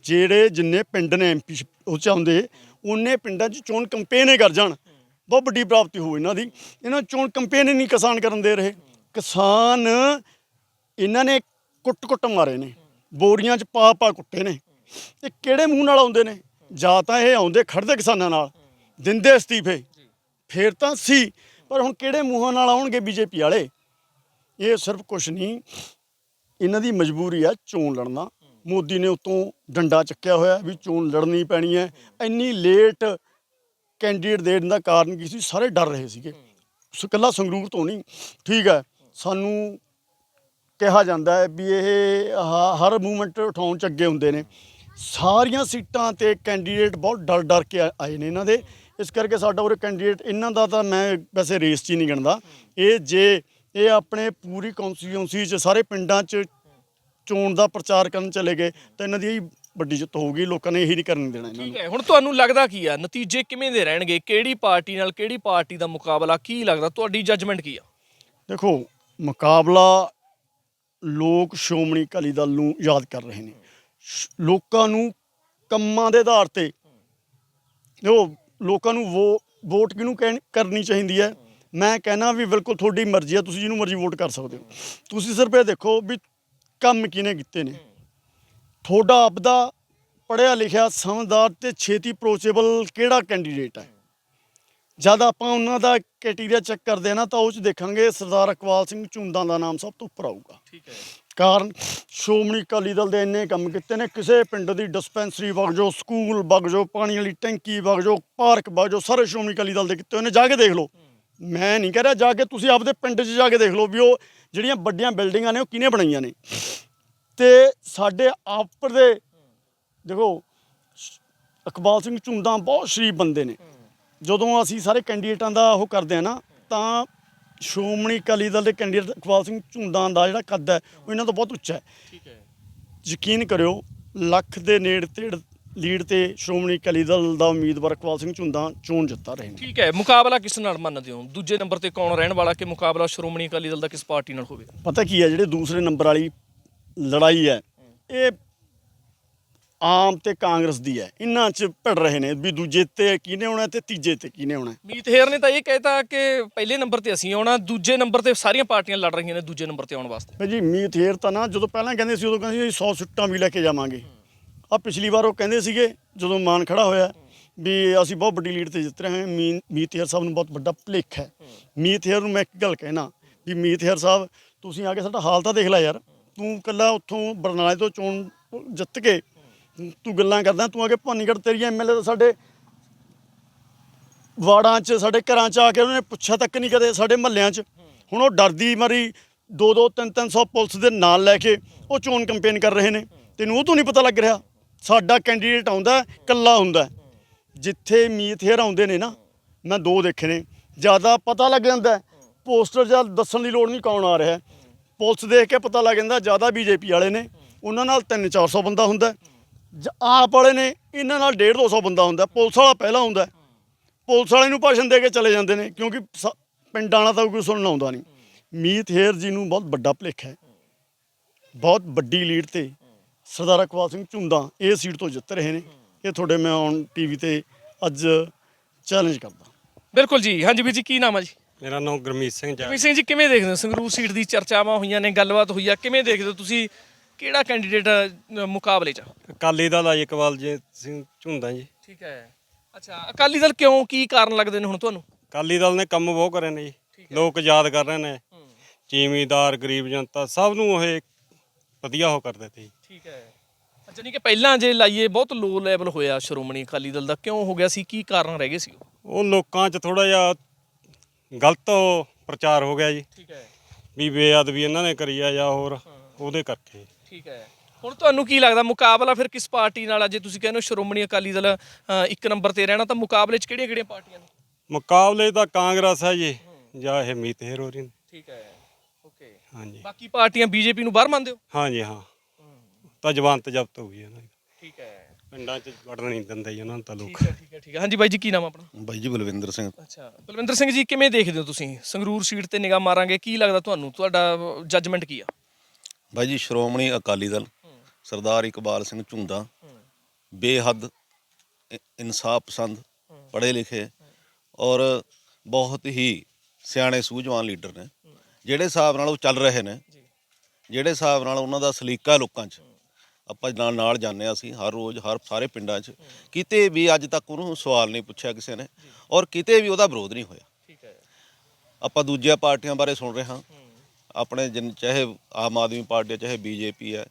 S1: ਜਿਹੜੇ ਜਿੰਨੇ ਪਿੰਡ ਨੇ ਐਮਪੀ ਉਹ ਚਾਹੁੰਦੇ ਉਹਨੇ ਪਿੰਡਾਂ 'ਚ ਚੋਣ ਕੰਪੇਨ ਹੀ ਕਰ ਜਾਣ। ਬਹੁਤ ਵੱਡੀ ਪ੍ਰਾਪਤੀ ਹੋ ਇਹਨਾਂ ਦੀ। ਇਹਨਾਂ ਚੋਣ ਕੰਪੇਨ ਹੀ ਨਹੀਂ ਕਿਸਾਨ ਕਰਨ ਦੇ ਰਹੇ। ਕਿਸਾਨ ਇਹਨਾਂ ਨੇ ਕੁੱਟ-ਕੁੱਟ ਮਾਰੇ ਨੇ। ਬੋਰੀਆਂ 'ਚ ਪਾ-ਪਾ ਕੁੱਟੇ ਨੇ। ਇਹ ਕਿਹੜੇ ਮੂੰਹ ਨਾਲ ਆਉਂਦੇ ਨੇ? ਜਾਂ ਤਾਂ ਇਹ ਆਉਂਦੇ ਖੜਦੇ ਕਿਸਾਨਾਂ ਨਾਲ, ਦਿੰਦੇ ਅਸਤੀਫੇ। ਫੇਰ ਤਾਂ ਸੀ, ਪਰ ਹੁਣ ਕਿਹੜੇ ਮੂੰਹਾਂ ਨਾਲ ਆਉਣਗੇ ਬੀਜੇਪੀ ਵਾਲੇ? ਇਹ ਸਿਰਫ ਕੁਛ ਨਹੀਂ। ਇਹਨਾਂ ਦੀ ਮਜਬੂਰੀ ਆ ਚੋਣ ਲੜਨਾ। ਮੋਦੀ ਨੇ ਉਤੋਂ ਡੰਡਾ ਚੱਕਿਆ ਹੋਇਆ ਵੀ ਚੋਣ ਲੜਨੀ ਪੈਣੀ ਹੈ। ਇੰਨੀ ਲੇਟ ਕੈਂਡੀਡੇਟ ਦੇਣ ਦਾ ਕਾਰਨ ਕੀ ਸੀ? ਸਾਰੇ ਡਰ ਰਹੇ ਸੀਗੇ। ਇਕੱਲਾ ਸੰਗਰੂਰ ਤੋਂ ਨਹੀਂ। ਠੀਕ ਹੈ। ਸਾਨੂੰ ਕਿਹਾ ਜਾਂਦਾ ਹੈ ਵੀ ਇਹ ਹਰ ਮੂਵਮੈਂਟ ਉਠਾਉਣ ਚ ਅੱਗੇ ਹੁੰਦੇ ਨੇ। ਸਾਰੀਆਂ ਸੀਟਾਂ ਤੇ ਕੈਂਡੀਡੇਟ ਬਹੁਤ ਡਰ ਡਰ ਕੇ ਆਏ ਨੇ ਇਹਨਾਂ ਦੇ। ਇਸ ਕਰਕੇ ਸਾਡਾ ਉਰੇ ਕੈਂਡੀਡੇਟ, ਇਹਨਾਂ ਦਾ ਤਾਂ ਮੈਂ ਵੈਸੇ ਰੇਸ 'ਚ ਹੀ ਨਹੀਂ ਗਿਣਦਾ। ਇਹ ਜੇ, ਇਹ ਆਪਣੇ ਪੂਰੀ ਕੌਂਸਟੀਟਿਊਂਸੀ 'ਚ, ਸਾਰੇ ਪਿੰਡਾਂ 'ਚ ਚੋਣ ਦਾ ਪ੍ਰਚਾਰ ਕਰਨ ਚਲੇ ਗਏ ਤਾਂ ਇਹਨਾਂ ਦੀ ਇਹੀ ਵੱਡੀ ਜਿੱਤ ਹੋਊਗੀ ਲੋਕਾਂ ਨੇ ਇਹੀ ਨਹੀਂ ਕਰਨ ਦੇਣਾ ਇਹਨਾਂ ਨੂੰ।
S2: ਠੀਕ ਹੈ ਹੁਣ ਤੁਹਾਨੂੰ ਲੱਗਦਾ ਕੀ ਆ? ਨਤੀਜੇ ਕਿਵੇਂ ਦੇ ਰਹਿਣਗੇ? ਕਿਹੜੀ ਪਾਰਟੀ ਨਾਲ ਕਿਹੜੀ ਪਾਰਟੀ ਦਾ ਮੁਕਾਬਲਾ ਕੀ ਲੱਗਦਾ? ਤੁਹਾਡੀ ਜੱਜਮੈਂਟ ਕੀ ਆ?
S1: ਦੇਖੋ ਮੁਕਾਬਲਾ ਲੋਕ ਸ਼੍ਰੋਮਣੀ ਅਕਾਲੀ ਦਲ ਨੂੰ ਯਾਦ ਕਰ ਰਹੇ ਨੇ। ਸ਼- ਲੋਕਾਂ ਨੂੰ ਕੰਮਾਂ ਦੇ ਆਧਾਰ ਤੇ ਉਹ ਲੋਕਾਂ ਨੂੰ ਵੋ ਵੋਟ ਕਿਹਨੂੰ ਕਹਿਣ- ਕਰਨੀ ਚਾਹੀਦੀ ਹੈ? ਮੈਂ ਕਹਿਣਾ ਵੀ ਬਿਲਕੁਲ ਤੁਹਾਡੀ ਮਰਜ਼ੀ ਹੈ ਤੁਸੀਂ ਜਿਹਨੂੰ ਮਰਜ਼ੀ ਵੋਟ ਕਰ ਸਕਦੇ ਹੋ। ਤੁਸੀਂ ਸਿਰਫ ਇਹ ਦੇਖੋ ਵੀ ਕੰਮ ਕਿਹਨੇ ਕੀਤੇ ਨੇ? ਤੁਹਾਡਾ ਆਪਦਾ ਪੜਿਆ ਲਿਖਿਆ ਸਮਝਦਾਰ ਤੇ ਛੇਤੀ ਅਪਰੋਚੇਬਲ ਕਿਹੜਾ ਕੈਂਡੀਡੇਟ ਹੈ? ਜਦ ਆਪਾਂ ਉਹਨਾਂ ਦਾ ਕ੍ਰਾਈਟੇਰੀਆ ਚੈੱਕ ਕਰਦੇ ਨਾ ਤਾਂ ਉਹ ਚ ਦੇਖਾਂਗੇ ਸਰਦਾਰ ਅਕਵਾਲ ਸਿੰਘ ਝੁੰਦਾਂ ਦਾ ਨਾਮ ਸਭ ਤੋਂ ਉੱਪਰ ਆਊਗਾ।
S2: ਠੀਕ ਹੈ।
S1: ਕਾਰਨ ਸ਼੍ਰੋਮਣੀ ਅਕਾਲੀ ਦਲ ਦੇ ਇੰਨੇ ਕੰਮ ਕੀਤੇ ਨੇ ਕਿਸੇ ਪਿੰਡ ਦੀ ਡਿਸਪੈਂਸਰੀ ਵਗ ਜੋ ਸਕੂਲ ਵਗ ਜੋ ਪਾਣੀ ਵਾਲੀ ਟੈਂਕੀ ਵਗ ਜੋ ਪਾਰਕ ਵਗ ਜੋ ਸਾਰੇ ਸ਼੍ਰੋਮਣੀ ਅਕਾਲੀ ਦਲ ਦੇ ਕੀਤੇ ਹੋਏ ਨੇ ਜਾ ਕੇ ਦੇਖ ਲਓ। ਮੈਂ ਨਹੀਂ ਕਹਿ ਰਿਹਾ ਜਾ ਕੇ ਤੁਸੀਂ ਆਪਦੇ ਪਿੰਡ 'ਚ ਜਾ ਕੇ ਦੇਖ ਲਓ ਵੀ ਉਹ ਜਿਹੜੀਆਂ ਵੱਡੀਆਂ ਬਿਲਡਿੰਗਾਂ ਨੇ ਉਹ ਕਿਹਨੇ ਬਣਾਈਆਂ ਨੇ। ਤੇ ਸਾਡੇ ਆਪਰ ਦੇ ਦੇਖੋ ਇਕਬਾਲ ਸਿੰਘ ਝੁੰਦਾਂ ਬਹੁਤ ਸ਼ਰੀਫ ਬੰਦੇ ਨੇ। ਜਦੋਂ ਅਸੀਂ ਸਾਰੇ ਕੈਂਡੀਡੇਟਾਂ ਦਾ ਉਹ ਕਰਦੇ ਆ ਨਾ ਤਾਂ ਸ਼੍ਰੋਮਣੀ ਅਕਾਲੀ ਦਲ ਦੇ ਕੈਂਡੀਡੇਟ ਇਕਬਾਲ ਸਿੰਘ ਝੁੰਦਾਂ ਦਾ ਜਿਹੜਾ ਕੱਦ ਹੈ ਉਹ ਇਹਨਾਂ ਤੋਂ ਬਹੁਤ ਉੱਚਾ ਹੈ।
S2: ਠੀਕ ਹੈ।
S1: ਯਕੀਨ ਕਰਿਓ ਲੱਖ ਦੇ ਨੇੜੇ ਤੇੜ ਲੀਡ ਤੇ ਸ਼੍ਰੋਮਣੀ ਅਕਾਲੀ ਦਲ ਦਾ ਉਮੀਦਵਾਰ ਇਕਬਾਲ ਸਿੰਘ ਝੁੰਦਾਂ ਚੋਣ ਜਿੱਤਾ ਰਹੇ ਨੇ।
S2: ਠੀਕ ਹੈ ਮੁਕਾਬਲਾ ਕਿਸ ਨਾਲ ਮੰਨਦੇ ਹੋ? ਦੂਜੇ ਨੰਬਰ ਤੇ ਕੌਣ ਰਹਿਣ ਵਾਲਾ ਕਿ ਮੁਕਾਬਲਾ ਸ਼੍ਰੋਮਣੀ ਅਕਾਲੀ ਦਲ ਦਾ ਕਿਸ ਪਾਰਟੀ ਨਾਲ ਹੋਵੇ?
S1: ਪਤਾ ਕੀ ਹੈ ਜਿਹੜੇ ਦੂਸਰੇ ਨੰਬਰ ਵਾਲੀ ਲੜਾਈ ਹੈ ਇਹ ਆਮ ਤੇ ਕਾਂਗਰਸ ਦੀ ਹੈ। ਇਹਨਾਂ 'ਚ ਭਿੜ ਰਹੇ ਨੇ ਵੀ ਦੂਜੇ ਤੇ ਕਿਹਨੇ ਆਉਣਾ ਤੇ ਤੀਜੇ ਤੇ ਕਿਹਨੇ ਆਉਣਾ।
S2: ਮੀਤ ਹੇਰ ਨੇ ਤਾਂ ਇਹ ਕਹਿਤਾ ਕਿ ਪਹਿਲੇ ਨੰਬਰ ਤੇ ਅਸੀਂ ਆਉਣਾ ਦੂਜੇ ਨੰਬਰ ਤੇ ਸਾਰੀਆਂ ਪਾਰਟੀਆਂ ਲੜ ਰਹੀਆਂ ਨੇ ਦੂਜੇ ਨੰਬਰ ਤੇ ਆਉਣ ਵਾਸਤੇ।
S1: ਭਾਈ ਜੀ ਮੀਤ ਹੇਰ ਤਾਂ ਨਾ ਜਦੋਂ ਪਹਿਲਾਂ ਕਹਿੰਦੇ ਸੀ ਉਦੋਂ ਕਹਿੰਦੇ ਸੀ 100 ਸਿੱਟਾਂ ਵੀ ਲੈ ਕੇ ਜਾਵਾਂਗੇ। ਆ ਪਿਛਲੀ ਵਾਰ ਉਹ ਕਹਿੰਦੇ ਸੀਗੇ, ਜਦੋਂ ਮਾਨ ਖੜਾ ਹੋਇਆ, ਵੀ ਅਸੀਂ ਬਹੁਤ ਵੱਡੀ ਲੀਡ ਤੇ ਜਿੱਤ ਰਹੇ ਹਾਂ, ਮੀਨ, ਮੀਤ ਹੇਰ ਸਾਹਿਬ ਨੂੰ ਬਹੁਤ ਵੱਡਾ ਭੁਲੇਖ ਹੈ। ਮੀਤ ਹੇਰ ਨੂੰ ਮੈਂ ਇੱਕ ਗੱਲ ਕਹਿਣਾ, ਵੀ ਮੀਤ ਹੇਰ ਸਾਹਿਬ, ਤੁਸੀਂ ਆ ਕੇ ਸਾਡਾ ਹਾਲ ਤਾਂ ਦੇਖ ਲੈ ਯਾਰ, ਤੂੰ ਕੱਲਾ ਉੱਥੋਂ ਬਰਨਾਲੇ ਤੋਂ ਚੋਣ ਜਿੱਤ ਕੇ, ਤੂੰ ਗੱਲਾਂ ਕਰਦਾ, ਤੂੰ ਆ ਕੇ ਭਾਨੀਗੜ੍ਹ ਤੇਰੀ ਐਮਐਲਏ ਤਾਂ ਸਾਡੇ ਵਾੜਾਂ 'ਚ, ਸਾਡੇ ਘਰਾਂ 'ਚ ਆ ਕੇ ਉਹਨੇ ਪੁੱਛਿਆ ਤੱਕ ਨਹੀਂ ਕਦੇ ਸਾਡੇ ਮਹੱਲਿਆਂ 'ਚ। ਹੁਣ ਉਹ ਡਰਦੀ ਮਾਰੀ ਦੋ ਦੋ ਤਿੰਨ ਤਿੰਨ ਸੌ ਪੁਲਿਸ ਦੇ ਨਾਲ ਲੈ ਕੇ ਉਹ ਚੋਣ ਕੰਪੇਨ ਕਰ ਰਹੇ ਨੇ। ਤੈਨੂੰ ਉਹ ਤੋਂ ਨਹੀਂ ਪਤਾ ਲੱਗ ਰਿਹਾ? ਸਾਡਾ ਕੈਂਡੀਡੇਟ ਆਉਂਦਾ ਕੱਲਾ ਹੁੰਦਾ। ਜਿੱਥੇ ਮੀਤ ਹੇਰ ਆਉਂਦੇ ਨੇ ਨਾ, ਮੈਂ ਦੋ ਦੇਖੇ ਨੇ। ਜ਼ਿਆਦਾ ਪਤਾ ਲੱਗ ਜਾਂਦਾ, ਪੋਸਟਰ ਜਾਂ ਦੱਸਣ ਦੀ ਲੋੜ ਨਹੀਂ ਕੌਣ ਆ ਰਿਹਾ। ਪੁਲਿਸ ਦੇਖ ਕੇ ਪਤਾ ਲੱਗ ਜਾਂਦਾ, ਜ਼ਿਆਦਾ ਬੀਜੇਪੀ ਵਾਲੇ ਨੇ। ਉਹਨਾਂ ਨਾਲ 3-400 ਬੰਦਾ ਹੁੰਦਾ। ਜ- ਆਪ ਵਾਲੇ ਨੇ, ਇਹਨਾਂ ਨਾਲ 1.5-200 ਬੰਦਾ ਹੁੰਦਾ। ਪੁਲਿਸ ਵਾਲਾ ਪਹਿਲਾਂ ਹੁੰਦਾ। ਪੁਲਿਸ ਵਾਲੇ ਨੂੰ ਭਾਸ਼ਣ ਦੇ ਕੇ ਚਲੇ ਜਾਂਦੇ ਨੇ, ਕਿਉਂਕਿ ਸ- ਪਿੰਡਾਂ ਵਾਲਾ ਤਾਂ ਕੋਈ ਸੁਣਨ ਆਉਂਦਾ ਨਹੀਂ। ਮੀਤ ਹੇਰ ਜੀ ਨੂੰ ਬਹੁਤ ਵੱਡਾ ਭੁਲੇਖਾ ਹੈ। ਬਹੁਤ ਵੱਡੀ ਲੀਡ ਤੇ ਸਰਦਾਰ ਅਕਵਾਲ ਸਿੰਘ ਝੁੰਦਾ ਇਹ ਸੀਟ ਤੋਂ ਜਿੱਤ ਰਹੇ ਨੇ। ਇਹ ਤੁਹਾਡੇ ਮੈਂ ਔਨ ਟੀਵੀ ਤੇ ਅੱਜ ਚੈਲੰਜ ਕਰਦਾ।
S2: ਬਿਲਕੁਲ ਜੀ। ਹਾਂਜੀ ਵੀਰ ਜੀ ਕੀ ਨਾਮ ਹੈ ਜੀ?
S3: ਮੇਰਾ ਨਾਮ ਗੁਰਮੀਤ ਸਿੰਘ ਜੀ
S2: ਰਵੀ ਸਿੰਘ ਜੀ ਕਿਵੇਂ ਦੇਖਦੇ ਹੋ? ਸੰਗਰੂਰ ਸੀਟ ਦੀ ਚਰਚਾਵਾਂ ਹੋਈਆਂ ਨੇ ਗੱਲਬਾਤ ਹੋਈ ਆ। ਕਿਵੇਂ ਦੇਖਦੇ ਹੋ ਤੁਸੀਂ? ਕਿਹੜਾ ਕੈਂਡੀਡੇਟ ਮੁਕਾਬਲੇ 'ਚ?
S3: ਅਕਾਲੀ ਦਲ ਆ ਜੀ ਇਕਬਾਲ ਜੀ ਸਿੰਘ ਝੁੰਦਾ ਜੀ।
S2: ਠੀਕ ਹੈ। ਅੱਛਾ ਅਕਾਲੀ ਦਲ ਕਿਉਂ ਕੀ ਕਾਰਨ ਲੱਗਦੇ ਨੇ ਹੁਣ ਤੁਹਾਨੂੰ?
S3: ਅਕਾਲੀ ਦਲ ਨੇ ਕੰਮ ਬਹੁਤ ਕਰੇ ਨੇ ਜੀ। ਲੋਕ ਯਾਦ ਕਰ ਰਹੇ ਨੇ। ਜ਼ਿਮੀਦਾਰ ਗਰੀਬ ਜਨਤਾ ਸਭ ਨੂੰ ਉਹ ਵਧੀਆ ਹੋ ਕਰ ਦਿੱਤੇ ਜੀ।
S2: ਠੀਕ ਹੈ। ਅੱਛਾ ਨਹੀਂ ਕਿ ਪਹਿਲਾਂ ਜੇ ਲਾਈਏ ਬਹੁਤ ਲੋ ਲੈਵਲ ਹੋਇਆ ਸ਼੍ਰੋਮਣੀ ਅਕਾਲੀ ਦਲ ਦਾ। ਕਿਉਂ ਹੋ ਗਿਆ ਸੀ? ਕੀ ਕਾਰਨ ਰਹਿ ਗਏ ਸੀ ਉਹ?
S3: ਲੋਕਾਂ 'ਚ ਥੋੜਾ ਜਿਹਾ ਗਲਤ ਉਹ ਪ੍ਰਚਾਰ ਹੋ ਗਿਆ ਜੀ।
S2: ਠੀਕ ਹੈ।
S3: ਵੀ ਬੇਅਦਬੀ ਇਹਨਾਂ ਨੇ ਕਰੀ ਆ ਜਾਂ ਹੋਰ ਉਹਦੇ ਕਰਕੇ।
S2: ਠੀਕ ਹੈ। ਹੁਣ ਤੁਹਾਨੂੰ ਕੀ ਲੱਗਦਾ ਮੁਕਾਬਲਾ ਫਿਰ ਕਿਸ ਪਾਰਟੀ ਨਾਲ ਆ? ਜੇ ਤੁਸੀਂ ਕਹਿੰਦੇ ਹੋ ਸ਼੍ਰੋਮਣੀ ਅਕਾਲੀ ਦਲ ਅ, ਇੱਕ ਨੰਬਰ ਤੇ ਰਹਿਣਾ ਤਾਂ ਮੁਕਾਬਲੇ 'ਚ ਕਿਹੜੀਆਂ ਕਿਹੜੀਆਂ ਪਾਰਟੀਆਂ ਨੇ?
S3: ਮੁਕਾਬਲੇ ਤਾਂ ਕਾਂਗਰਸ ਹੈ ਜੀ ਜਾਂ ਇਹ ਮੀਤ ਹੈਰੋਰੀ
S2: ਠੀਕ ਹੈ। ਓਕੇ।
S3: ਹਾਂਜੀ।
S2: ਬਾਕੀ ਪਾਰਟੀਆਂ ਬੀਜੇਪੀ ਨੂੰ ਬਾਹਰ ਮੰਨਦੇ ਹੋ?
S3: ਹਾਂਜੀ ਹਾਂ। ਤਾਂ ਜਵਾਨਤ ਜ਼ਬਤ ਹੋ ਗਈ ਇਹਨਾਂ ਦੀ
S2: ਠੀਕ ਹੈ।
S3: ਪਿੰਡਾਂ 'ਚ ਵੜਨ ਨਹੀਂ ਦਿੰਦੇ ਜੀ ਉਹਨਾਂ ਨੂੰ ਤਾਂ ਲੋਕ।
S2: ਠੀਕ ਹੈ ਠੀਕ ਹੈ ਠੀਕ ਹੈ। ਹਾਂਜੀ ਬਾਈ ਜੀ ਕੀ ਨਾਮ ਆਪਣਾ?
S4: ਬਾਈ ਜੀ ਬਲਵਿੰਦਰ ਸਿੰਘ।
S2: ਅੱਛਾ ਬਲਵਿੰਦਰ ਸਿੰਘ ਜੀ ਕਿਵੇਂ ਦੇਖਦੇ ਹੋ ਤੁਸੀਂ? ਸੰਗਰੂਰ ਸੀਟ ਤੇ ਨਿਗਾਹ ਮਾਰਾਂਗੇ ਕੀ ਲੱਗਦਾ ਤੁਹਾਨੂੰ? ਤੁਹਾਡਾ ਜੱਜਮੈਂਟ ਕੀ ਆ?
S4: ਬਾਈ ਜੀ ਸ਼੍ਰੋਮਣੀ ਅਕਾਲੀ ਦਲ ਸਰਦਾਰ ਇਕਬਾਲ ਸਿੰਘ ਝੁੰਦਾ ਬੇਹੱਦ ਇ- ਇਨਸਾਫ ਪਸੰਦ ਪੜ੍ਹੇ ਲਿਖੇ ਔਰ ਬਹੁਤ ਹੀ ਸਿਆਣੇ ਸੂਝਵਾਨ ਲੀਡਰ ਨੇ। ਜਿਹੜੇ ਹਿਸਾਬ ਨਾਲ ਉਹ ਚੱਲ ਰਹੇ ਨੇ ਜਿਹੜੇ ਹਿਸਾਬ ਨਾਲ ਉਹਨਾਂ ਦਾ ਸਲੀਕਾ ਲੋਕਾਂ 'ਚ ਆਪਾਂ ਨਾਲ ਨਾਲ ਜਾਂਦੇ ਹਾਂ ਅਸੀਂ ਹਰ ਰੋਜ਼ ਹਰ ਸਾਰੇ ਪਿੰਡਾਂ 'ਚ। ਕਿਤੇ ਵੀ ਅੱਜ ਤੱਕ ਉਹਨੂੰ ਸਵਾਲ ਨਹੀਂ ਪੁੱਛਿਆ ਕਿਸੇ ਨੇ ਔਰ ਕਿਤੇ ਵੀ ਉਹਦਾ ਵਿਰੋਧ ਨਹੀਂ ਹੋਇਆ।
S2: ਠੀਕ ਹੈ।
S4: ਆਪਾਂ ਦੂਜੀਆਂ ਪਾਰਟੀਆਂ ਬਾਰੇ ਸੁਣ ਰਹੇ ਹਾਂ। ਆਪਣੇ ਜਿਨ ਚਾਹੇ ਆਮ ਆਦਮੀ ਪਾਰਟੀ ਚਾਹੇ ਬੀਜੇਪੀ ਹੈ।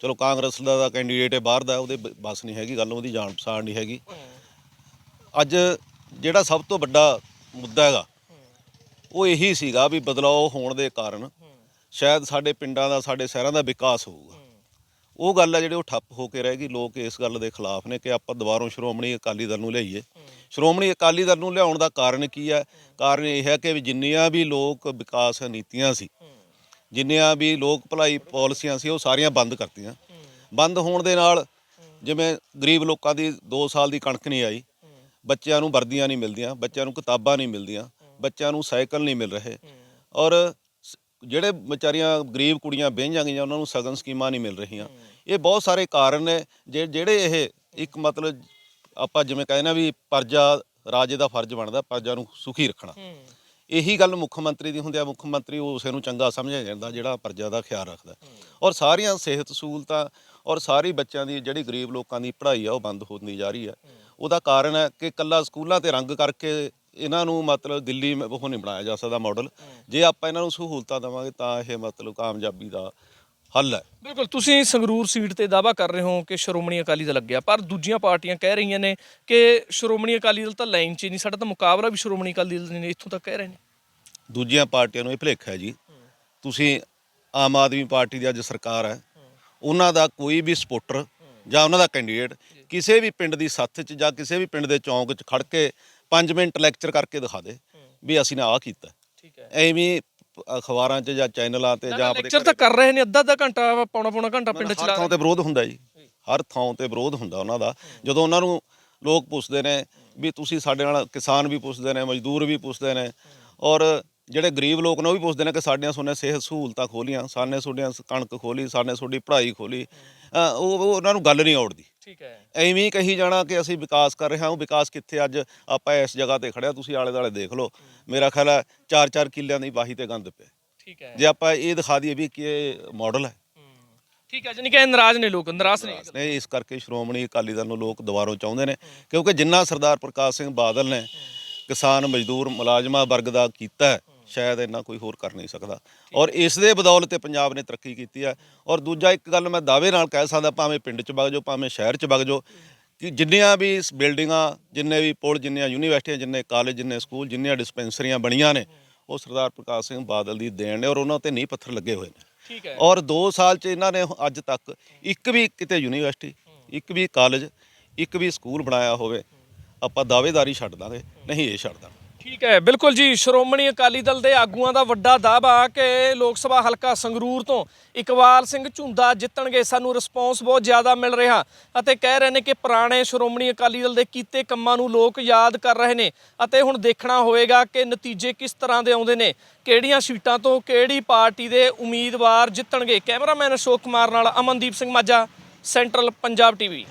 S4: ਚਲੋ ਕਾਂਗਰਸ ਦਾ ਕੈਂਡੀਡੇਟ ਹੈ ਬਾਹਰ ਦਾ ਉਹਦੇ ਬਸ ਨਹੀਂ ਹੈਗੀ ਗੱਲ ਉਹਦੀ ਜਾਣ ਪਛਾਣ ਨਹੀਂ ਹੈਗੀ। ਅੱਜ ਜਿਹੜਾ ਸਭ ਤੋਂ ਵੱਡਾ ਮੁੱਦਾ ਹੈਗਾ ਉਹ ਇਹੀ ਸੀਗਾ ਵੀ ਬਦਲਾਅ ਹੋਣ ਦੇ ਕਾਰਨ ਸ਼ਾਇਦ ਸਾਡੇ ਪਿੰਡਾਂ ਦਾ ਸਾਡੇ ਸ਼ਹਿਰਾਂ ਦਾ ਵਿਕਾਸ ਹੋਊਗਾ। ਉਹ ਗੱਲ ਆ ਜਿਹੜੀ ਉਹ ਠੱਪ ਹੋ ਕੇ ਰਹਿ ਗਈ, ਲੋਕ ਇਸ ਗੱਲ ਦੇ ਖਿਲਾਫ ਨੇ ਕਿ ਆਪਾਂ ਦੁਬਾਰਾ ਸ਼੍ਰੋਮਣੀ ਅਕਾਲੀ ਦਲ ਨੂੰ ਲਿਆਈਏ। ਸ਼੍ਰੋਮਣੀ ਅਕਾਲੀ ਦਲ ਨੂੰ ਲਿਆਉਣ ਦਾ ਕਾਰਨ ਕੀ ਹੈ ਕਾਰਨ ਇਹ ਹੈ ਕਿ ਵੀ ਜਿੰਨੀਆਂ ਵੀ ਲੋਕ ਵਿਕਾਸ ਨੀਤੀਆਂ ਸੀ, ਜਿੰਨੀਆਂ ਵੀ ਲੋਕ ਭਲਾਈ ਪਾਲਿਸੀਆਂ ਸੀ, ਉਹ ਸਾਰੀਆਂ ਬੰਦ ਕਰਤੀਆਂ। ਬੰਦ ਹੋਣ ਦੇ ਨਾਲ ਜਿਵੇਂ ਗਰੀਬ ਲੋਕਾਂ ਦੀ 2 ਸਾਲ ਦੀ ਕਣਕ ਨਹੀਂ ਆਈ, ਬੱਚਿਆਂ ਨੂੰ ਵਰਦੀਆਂ ਨਹੀਂ ਮਿਲਦੀਆਂ, ਬੱਚਿਆਂ ਨੂੰ ਕਿਤਾਬਾਂ ਨਹੀਂ ਮਿਲਦੀਆਂ, ਬੱਚਿਆਂ ਨੂੰ ਸਾਈਕਲ ਨਹੀਂ ਮਿਲ ਰਹੇ। ਔਰ ਜਿਹੜੇ ਵਿਚਾਰੀਆਂ ਗਰੀਬ ਕੁੜੀਆਂ ਬਹਿ ਗਈਆਂ ਉਹਨਾਂ ਨੂੰ ਸਗਨ ਸਕੀਮਾਂ ਨਹੀਂ ਮਿਲ ਰਹੀਆਂ। ਇਹ ਬਹੁਤ ਸਾਰੇ ਕਾਰਨ ਨੇ ਜੇ- ਜਿਹੜੇ ਇਹ ਇੱਕ ਮਤਲਬ ਆਪਾਂ ਜਿਵੇਂ ਕਹਿੰਦੇ ਨਾ ਵੀ ਪਰਜਾ ਰਾਜੇ ਦਾ ਫਰਜ਼ ਬਣਦਾ ਪਰਜਾ ਨੂੰ ਸੁਖੀ ਰੱਖਣਾ। ਇਹੀ ਗੱਲ ਮੁੱਖ ਮੰਤਰੀ ਦੀ ਹੁੰਦੀ ਆ ਮੁੱਖ ਮੰਤਰੀ ਉਸੇ ਨੂੰ ਚੰਗਾ ਸਮਝਿਆ ਜਾਂਦਾ ਜਿਹੜਾ ਪ੍ਰਜਾ ਦਾ ਖਿਆਲ ਰੱਖਦਾ। ਔਰ ਸਾਰੀਆਂ ਸਿਹਤ ਸਹੂਲਤਾਂ ਔਰ ਸਾਰੀ ਬੱਚਿਆਂ ਦੀ ਜਿਹੜੀ ਗਰੀਬ ਲੋਕਾਂ ਦੀ ਪੜ੍ਹਾਈ ਆ ਉਹ ਬੰਦ ਹੁੰਦੀ ਜਾ ਰਹੀ ਹੈ। ਉਹਦਾ ਕਾਰਨ ਹੈ ਕਿ ਕੱਲਾ ਸਕੂਲਾਂ ਤੇ ਰੰਗ ਕਰਕੇ ਇਹਨਾਂ ਨੂੰ ਮਤਲਬ ਦਿੱਲੀ ਮ- ਉਹ ਨਹੀਂ ਬਣਾਇਆ ਜਾ ਸਕਦਾ ਮਾਡਲ ਜੇ ਆਪਾਂ ਇਹਨਾਂ ਨੂੰ ਸਹੂਲਤਾਂ ਦੇਵਾਂਗੇ ਤਾਂ ਇਹ ਮਤਲਬ ਕਾਮਯਾਬੀ ਦਾ ਹੱਲ ਹੈ।
S2: ਬਿਲਕੁਲ ਤੁਸੀਂ ਸੰਗਰੂਰ ਸੀਟ ਤੇ ਦਾਵਾ ਕਰ ਰਹੇ ਹੋ ਕਿ ਸ਼੍ਰੋਮਣੀ ਅਕਾਲੀ ਦਲ ਲੱਗਿਆ ਪਰ ਦੂਜੀਆਂ ਪਾਰਟੀਆਂ ਕਹਿ ਰਹੀਆਂ ਨੇ ਕਿ ਸ਼੍ਰੋਮਣੀ ਅਕਾਲੀ ਦਲ ਤਾਂ ਲਾਈਨ 'ਚ ਹੀ ਨਹੀਂ ਸਾਡਾ ਤਾਂ ਮੁਕਾਬਲਾ ਵੀ ਸ਼੍ਰੋਮਣੀ ਅਕਾਲੀ ਦਲ ਨੇ ਇੱਥੋਂ ਤੱਕ ਕਹਿ ਰਹੇ ਨੇ।
S4: ਦੂਜੀਆਂ ਪਾਰਟੀਆਂ ਨੂੰ ਇਹ ਭੁਲੇਖਾ ਹੈ ਜੀ। ਤੁਸੀਂ ਆਮ ਆਦਮੀ ਪਾਰਟੀ ਦੀ ਅੱਜ ਸਰਕਾਰ ਹੈ। ਉਹਨਾਂ ਦਾ ਕੋਈ ਵੀ ਸਪੋਰਟਰ ਜਾਂ ਉਹਨਾਂ ਦਾ ਕੈਂਡੀਡੇਟ ਕਿਸੇ ਵੀ ਪਿੰਡ ਦੀ ਸੱਥ 'ਚ ਜਾਂ ਕਿਸੇ ਵੀ ਪਿੰਡ ਦੇ ਚੌਂਕ 'ਚ ਖੜ ਕੇ 5 ਮਿੰਟ ਲੈਕਚਰ ਕਰਕੇ ਦਿਖਾ ਦੇ ਵੀ ਅਸੀਂ ਨੇ ਆਹ ਕੀਤਾ।
S2: ਠੀਕ ਹੈ।
S4: ਐਵੇਂ ਅਖਬਾਰਾਂ 'ਚ ਜਾਂ ਚੈਨਲਾਂ ਤੇ ਜਾਂ
S2: ਲੈਕਚਰ ਤਾਂ ਕਰ ਰਹੇ ਨੇ ਅੱਧਾ ਅੱਧਾ ਘੰਟਾ ਪੌਣਾ ਪੌਣਾ ਘੰਟਾ ਪਿੰਡ ਚ
S4: ਹਰ
S2: ਲਾ
S4: ਥਾਂ ਤੇ ਵਿਰੋਧ ਹੁੰਦਾ ਜੀ। ਹਰ ਥਾਂ ਤੇ ਵਿਰੋਧ ਹੁੰਦਾ ਉਹਨਾਂ ਦਾ। ਜਦੋਂ ਉਹਨਾਂ ਨੂੰ ਲੋਕ ਪੁੱਛਦੇ ਨੇ ਵੀ ਤੁਸੀਂ ਸਾਡੇ ਨਾਲ ਕਿਸਾਨ ਵੀ ਪੁੱਛਦੇ ਨੇ ਮਜ਼ਦੂਰ ਵੀ ਪੁੱਛਦੇ ਨੇ ਔਰ ਜਿਹੜੇ ਗਰੀਬ ਲੋਕ ਨੇ ਉਹ ਵੀ ਪੁੱਛਦੇ ਨੇ ਕਿ ਸਾਡੀਆਂ ਸੁਣਨੇ ਸਿਹਤ ਸਹੂਲਤਾਂ ਖੋਲੀਆਂ ਸਾਨੇ ਤੁਹਾਡੀਆਂ ਕਣਕ ਖੋਲੀ ਸਾਨੇ ਤੁਹਾਡੀ ਪੜ੍ਹਾਈ ਖੋਲੀ। ਉਹ ਉਹਨਾਂ ਨੂੰ ਗੱਲ ਨਹੀਂ ਆਉੜਦੀ।
S2: ਠੀਕ ਹੈ।
S4: ਐਵੇਂ ਹੀ ਕਹੀ ਜਾਣਾ ਕਿ ਅਸੀਂ ਵਿਕਾਸ ਕਰ ਰਹੇ ਹਾਂ ਉਹ ਵਿਕਾਸ ਕਿੱਥੇ ਅੱਜ ਆਪਾਂ ਇਸ ਜਗ੍ਹਾ ਤੇ ਖੜਿਆ ਤੁਸੀਂ ਆਲੇ ਦੁਆਲੇ ਦੇਖ ਲਓ। ਮੇਰਾ ਖਿਆਲ ਹੈ 4-4 ਕਿੱਲਿਆਂ ਦੀ ਵਾਹੀ ਤੇ ਗੰਦ ਪਿਆ।
S2: ਠੀਕ ਹੈ।
S4: ਜੇ ਆਪਾਂ ਇਹ ਦਿਖਾ ਦਈਏ ਵੀ ਕਿ ਇਹ ਮਾਡਲ ਹੈ।
S2: ਠੀਕ ਹੈ ਜਾਨੀ ਕਿ ਨਾਰਾਜ਼ ਨੇ ਲੋਕ ਨਿਰਾਸ਼ ਨੇ
S4: ਨੇ ਇਸ ਕਰਕੇ ਸ਼੍ਰੋਮਣੀ ਅਕਾਲੀ ਦਲ ਨੂੰ ਲੋਕ ਦੁਬਾਰਾ ਚਾਹੁੰਦੇ ਨੇ। ਕਿਉਂਕਿ ਜਿੰਨਾ ਸਰਦਾਰ ਪ੍ਰਕਾਸ਼ ਸਿੰਘ ਬਾਦਲ ਨੇ ਕਿਸਾਨ ਮਜ਼ਦੂਰ ਮੁਲਾਜ਼ਮਾਂ ਵਰਗ ਦਾ ਕੀਤਾ ਹੈ, ਸ਼ਾਇਦ ਇੰਨਾ ਕੋਈ ਹੋਰ ਕਰ ਨਹੀਂ ਸਕਦਾ। ਔਰ ਇਸ ਦੇ ਬਦੌਲਤ ਤੇ ਪੰਜਾਬ ਨੇ ਤਰੱਕੀ ਕੀਤੀ ਹੈ। ਔਰ ਦੂਜਾ ਇੱਕ ਗੱਲ ਮੈਂ ਦਾਅਵੇ ਨਾਲ ਕਹਿ ਸਕਦਾ ਭਾਵੇਂ ਪਿੰਡ 'ਚ ਵਗ ਜਾਓ ਭਾਵੇਂ ਸ਼ਹਿਰ 'ਚ ਵਗ ਜਾਓ ਕਿ ਜਿੰਨੀਆਂ ਵੀ ਬਿਲਡਿੰਗਾਂ ਜਿੰਨੇ ਵੀ ਪੁਲ ਜਿੰਨੀਆਂ ਯੂਨੀਵਰਸਿਟੀਆਂ ਜਿੰਨੇ ਕਾਲਜ ਜਿੰਨੇ ਸਕੂਲ ਜਿੰਨੀਆਂ ਡਿਸਪੈਂਸਰੀਆਂ ਬਣੀਆਂ ਨੇ ਉਹ ਸਰਦਾਰ ਪ੍ਰਕਾਸ਼ ਸਿੰਘ ਬਾਦਲ ਦੀ ਦੇਣ ਨੇ ਔਰ ਉਹਨਾਂ ਤੇ ਨੀਂਹ ਪੱਥਰ ਲੱਗੇ ਹੋਏ ਨੇ।
S2: ਠੀਕ ਹੈ।
S4: ਔਰ 2 ਸਾਲ ਚ ਇਹਨਾਂ ਨੇ ਅੱਜ ਤੱਕ ਇੱਕ ਵੀ ਕਿਤੇ ਯੂਨੀਵਰਸਿਟੀ ਇੱਕ ਵੀ ਕਾਲਜ ਇੱਕ ਵੀ ਸਕੂਲ ਬਣਾਇਆ ਹੋਵੇ ਆਪਾਂ ਦਾਅਵੇਦਾਰੀ ਛੱਡ ਦਾਂਗੇ। ਨਹੀਂ ਇਹ ਛੱਡ ਦਾਂਗੇ।
S2: ਠੀਕ ਹੈ, ਬਿਲਕੁਲ ਜੀ, ਸ਼੍ਰੋਮਣੀ ਅਕਾਲੀ ਦਲ ਦੇ ਆਗੂਆਂ ਦਾ ਵੱਡਾ ਦਾਅਵਾ ਕਿ ਲੋਕ ਸਭਾ ਹਲਕਾ ਸੰਗਰੂਰ ਤੋਂ ਇਕਬਾਲ ਸਿੰਘ ਝੁੰਦਾ ਜਿੱਤਣਗੇ, ਸਾਨੂੰ ਰਿਸਪੌਂਸ ਬਹੁਤ ਜ਼ਿਆਦਾ ਮਿਲ ਰਿਹਾ ਅਤੇ ਕਹਿ ਰਹੇ ਨੇ ਕਿ ਪੁਰਾਣੇ ਸ਼੍ਰੋਮਣੀ ਅਕਾਲੀ ਦਲ ਦੇ ਕੀਤੇ ਕੰਮਾਂ ਨੂੰ ਲੋਕ ਯਾਦ ਕਰ ਰਹੇ ਨੇ ਅਤੇ ਹੁਣ ਦੇਖਣਾ ਹੋਵੇਗਾ ਕਿ ਨਤੀਜੇ ਕਿਸ ਤਰ੍ਹਾਂ ਦੇ ਆਉਂਦੇ ਨੇ, ਕਿਹੜੀਆਂ ਸੀਟਾਂ ਤੋਂ ਕਿਹੜੀ ਪਾਰਟੀ ਦੇ ਉਮੀਦਵਾਰ ਜਿੱਤਣਗੇ। ਕੈਮਰਾਮੈਨ ਅਸ਼ੋਕ ਕੁਮਾਰ ਨਾਲ ਅਮਨਦੀਪ ਸਿੰਘ ਮਾਝਾ, ਸੈਂਟਰਲ ਪੰਜਾਬ ਟੀਵੀ।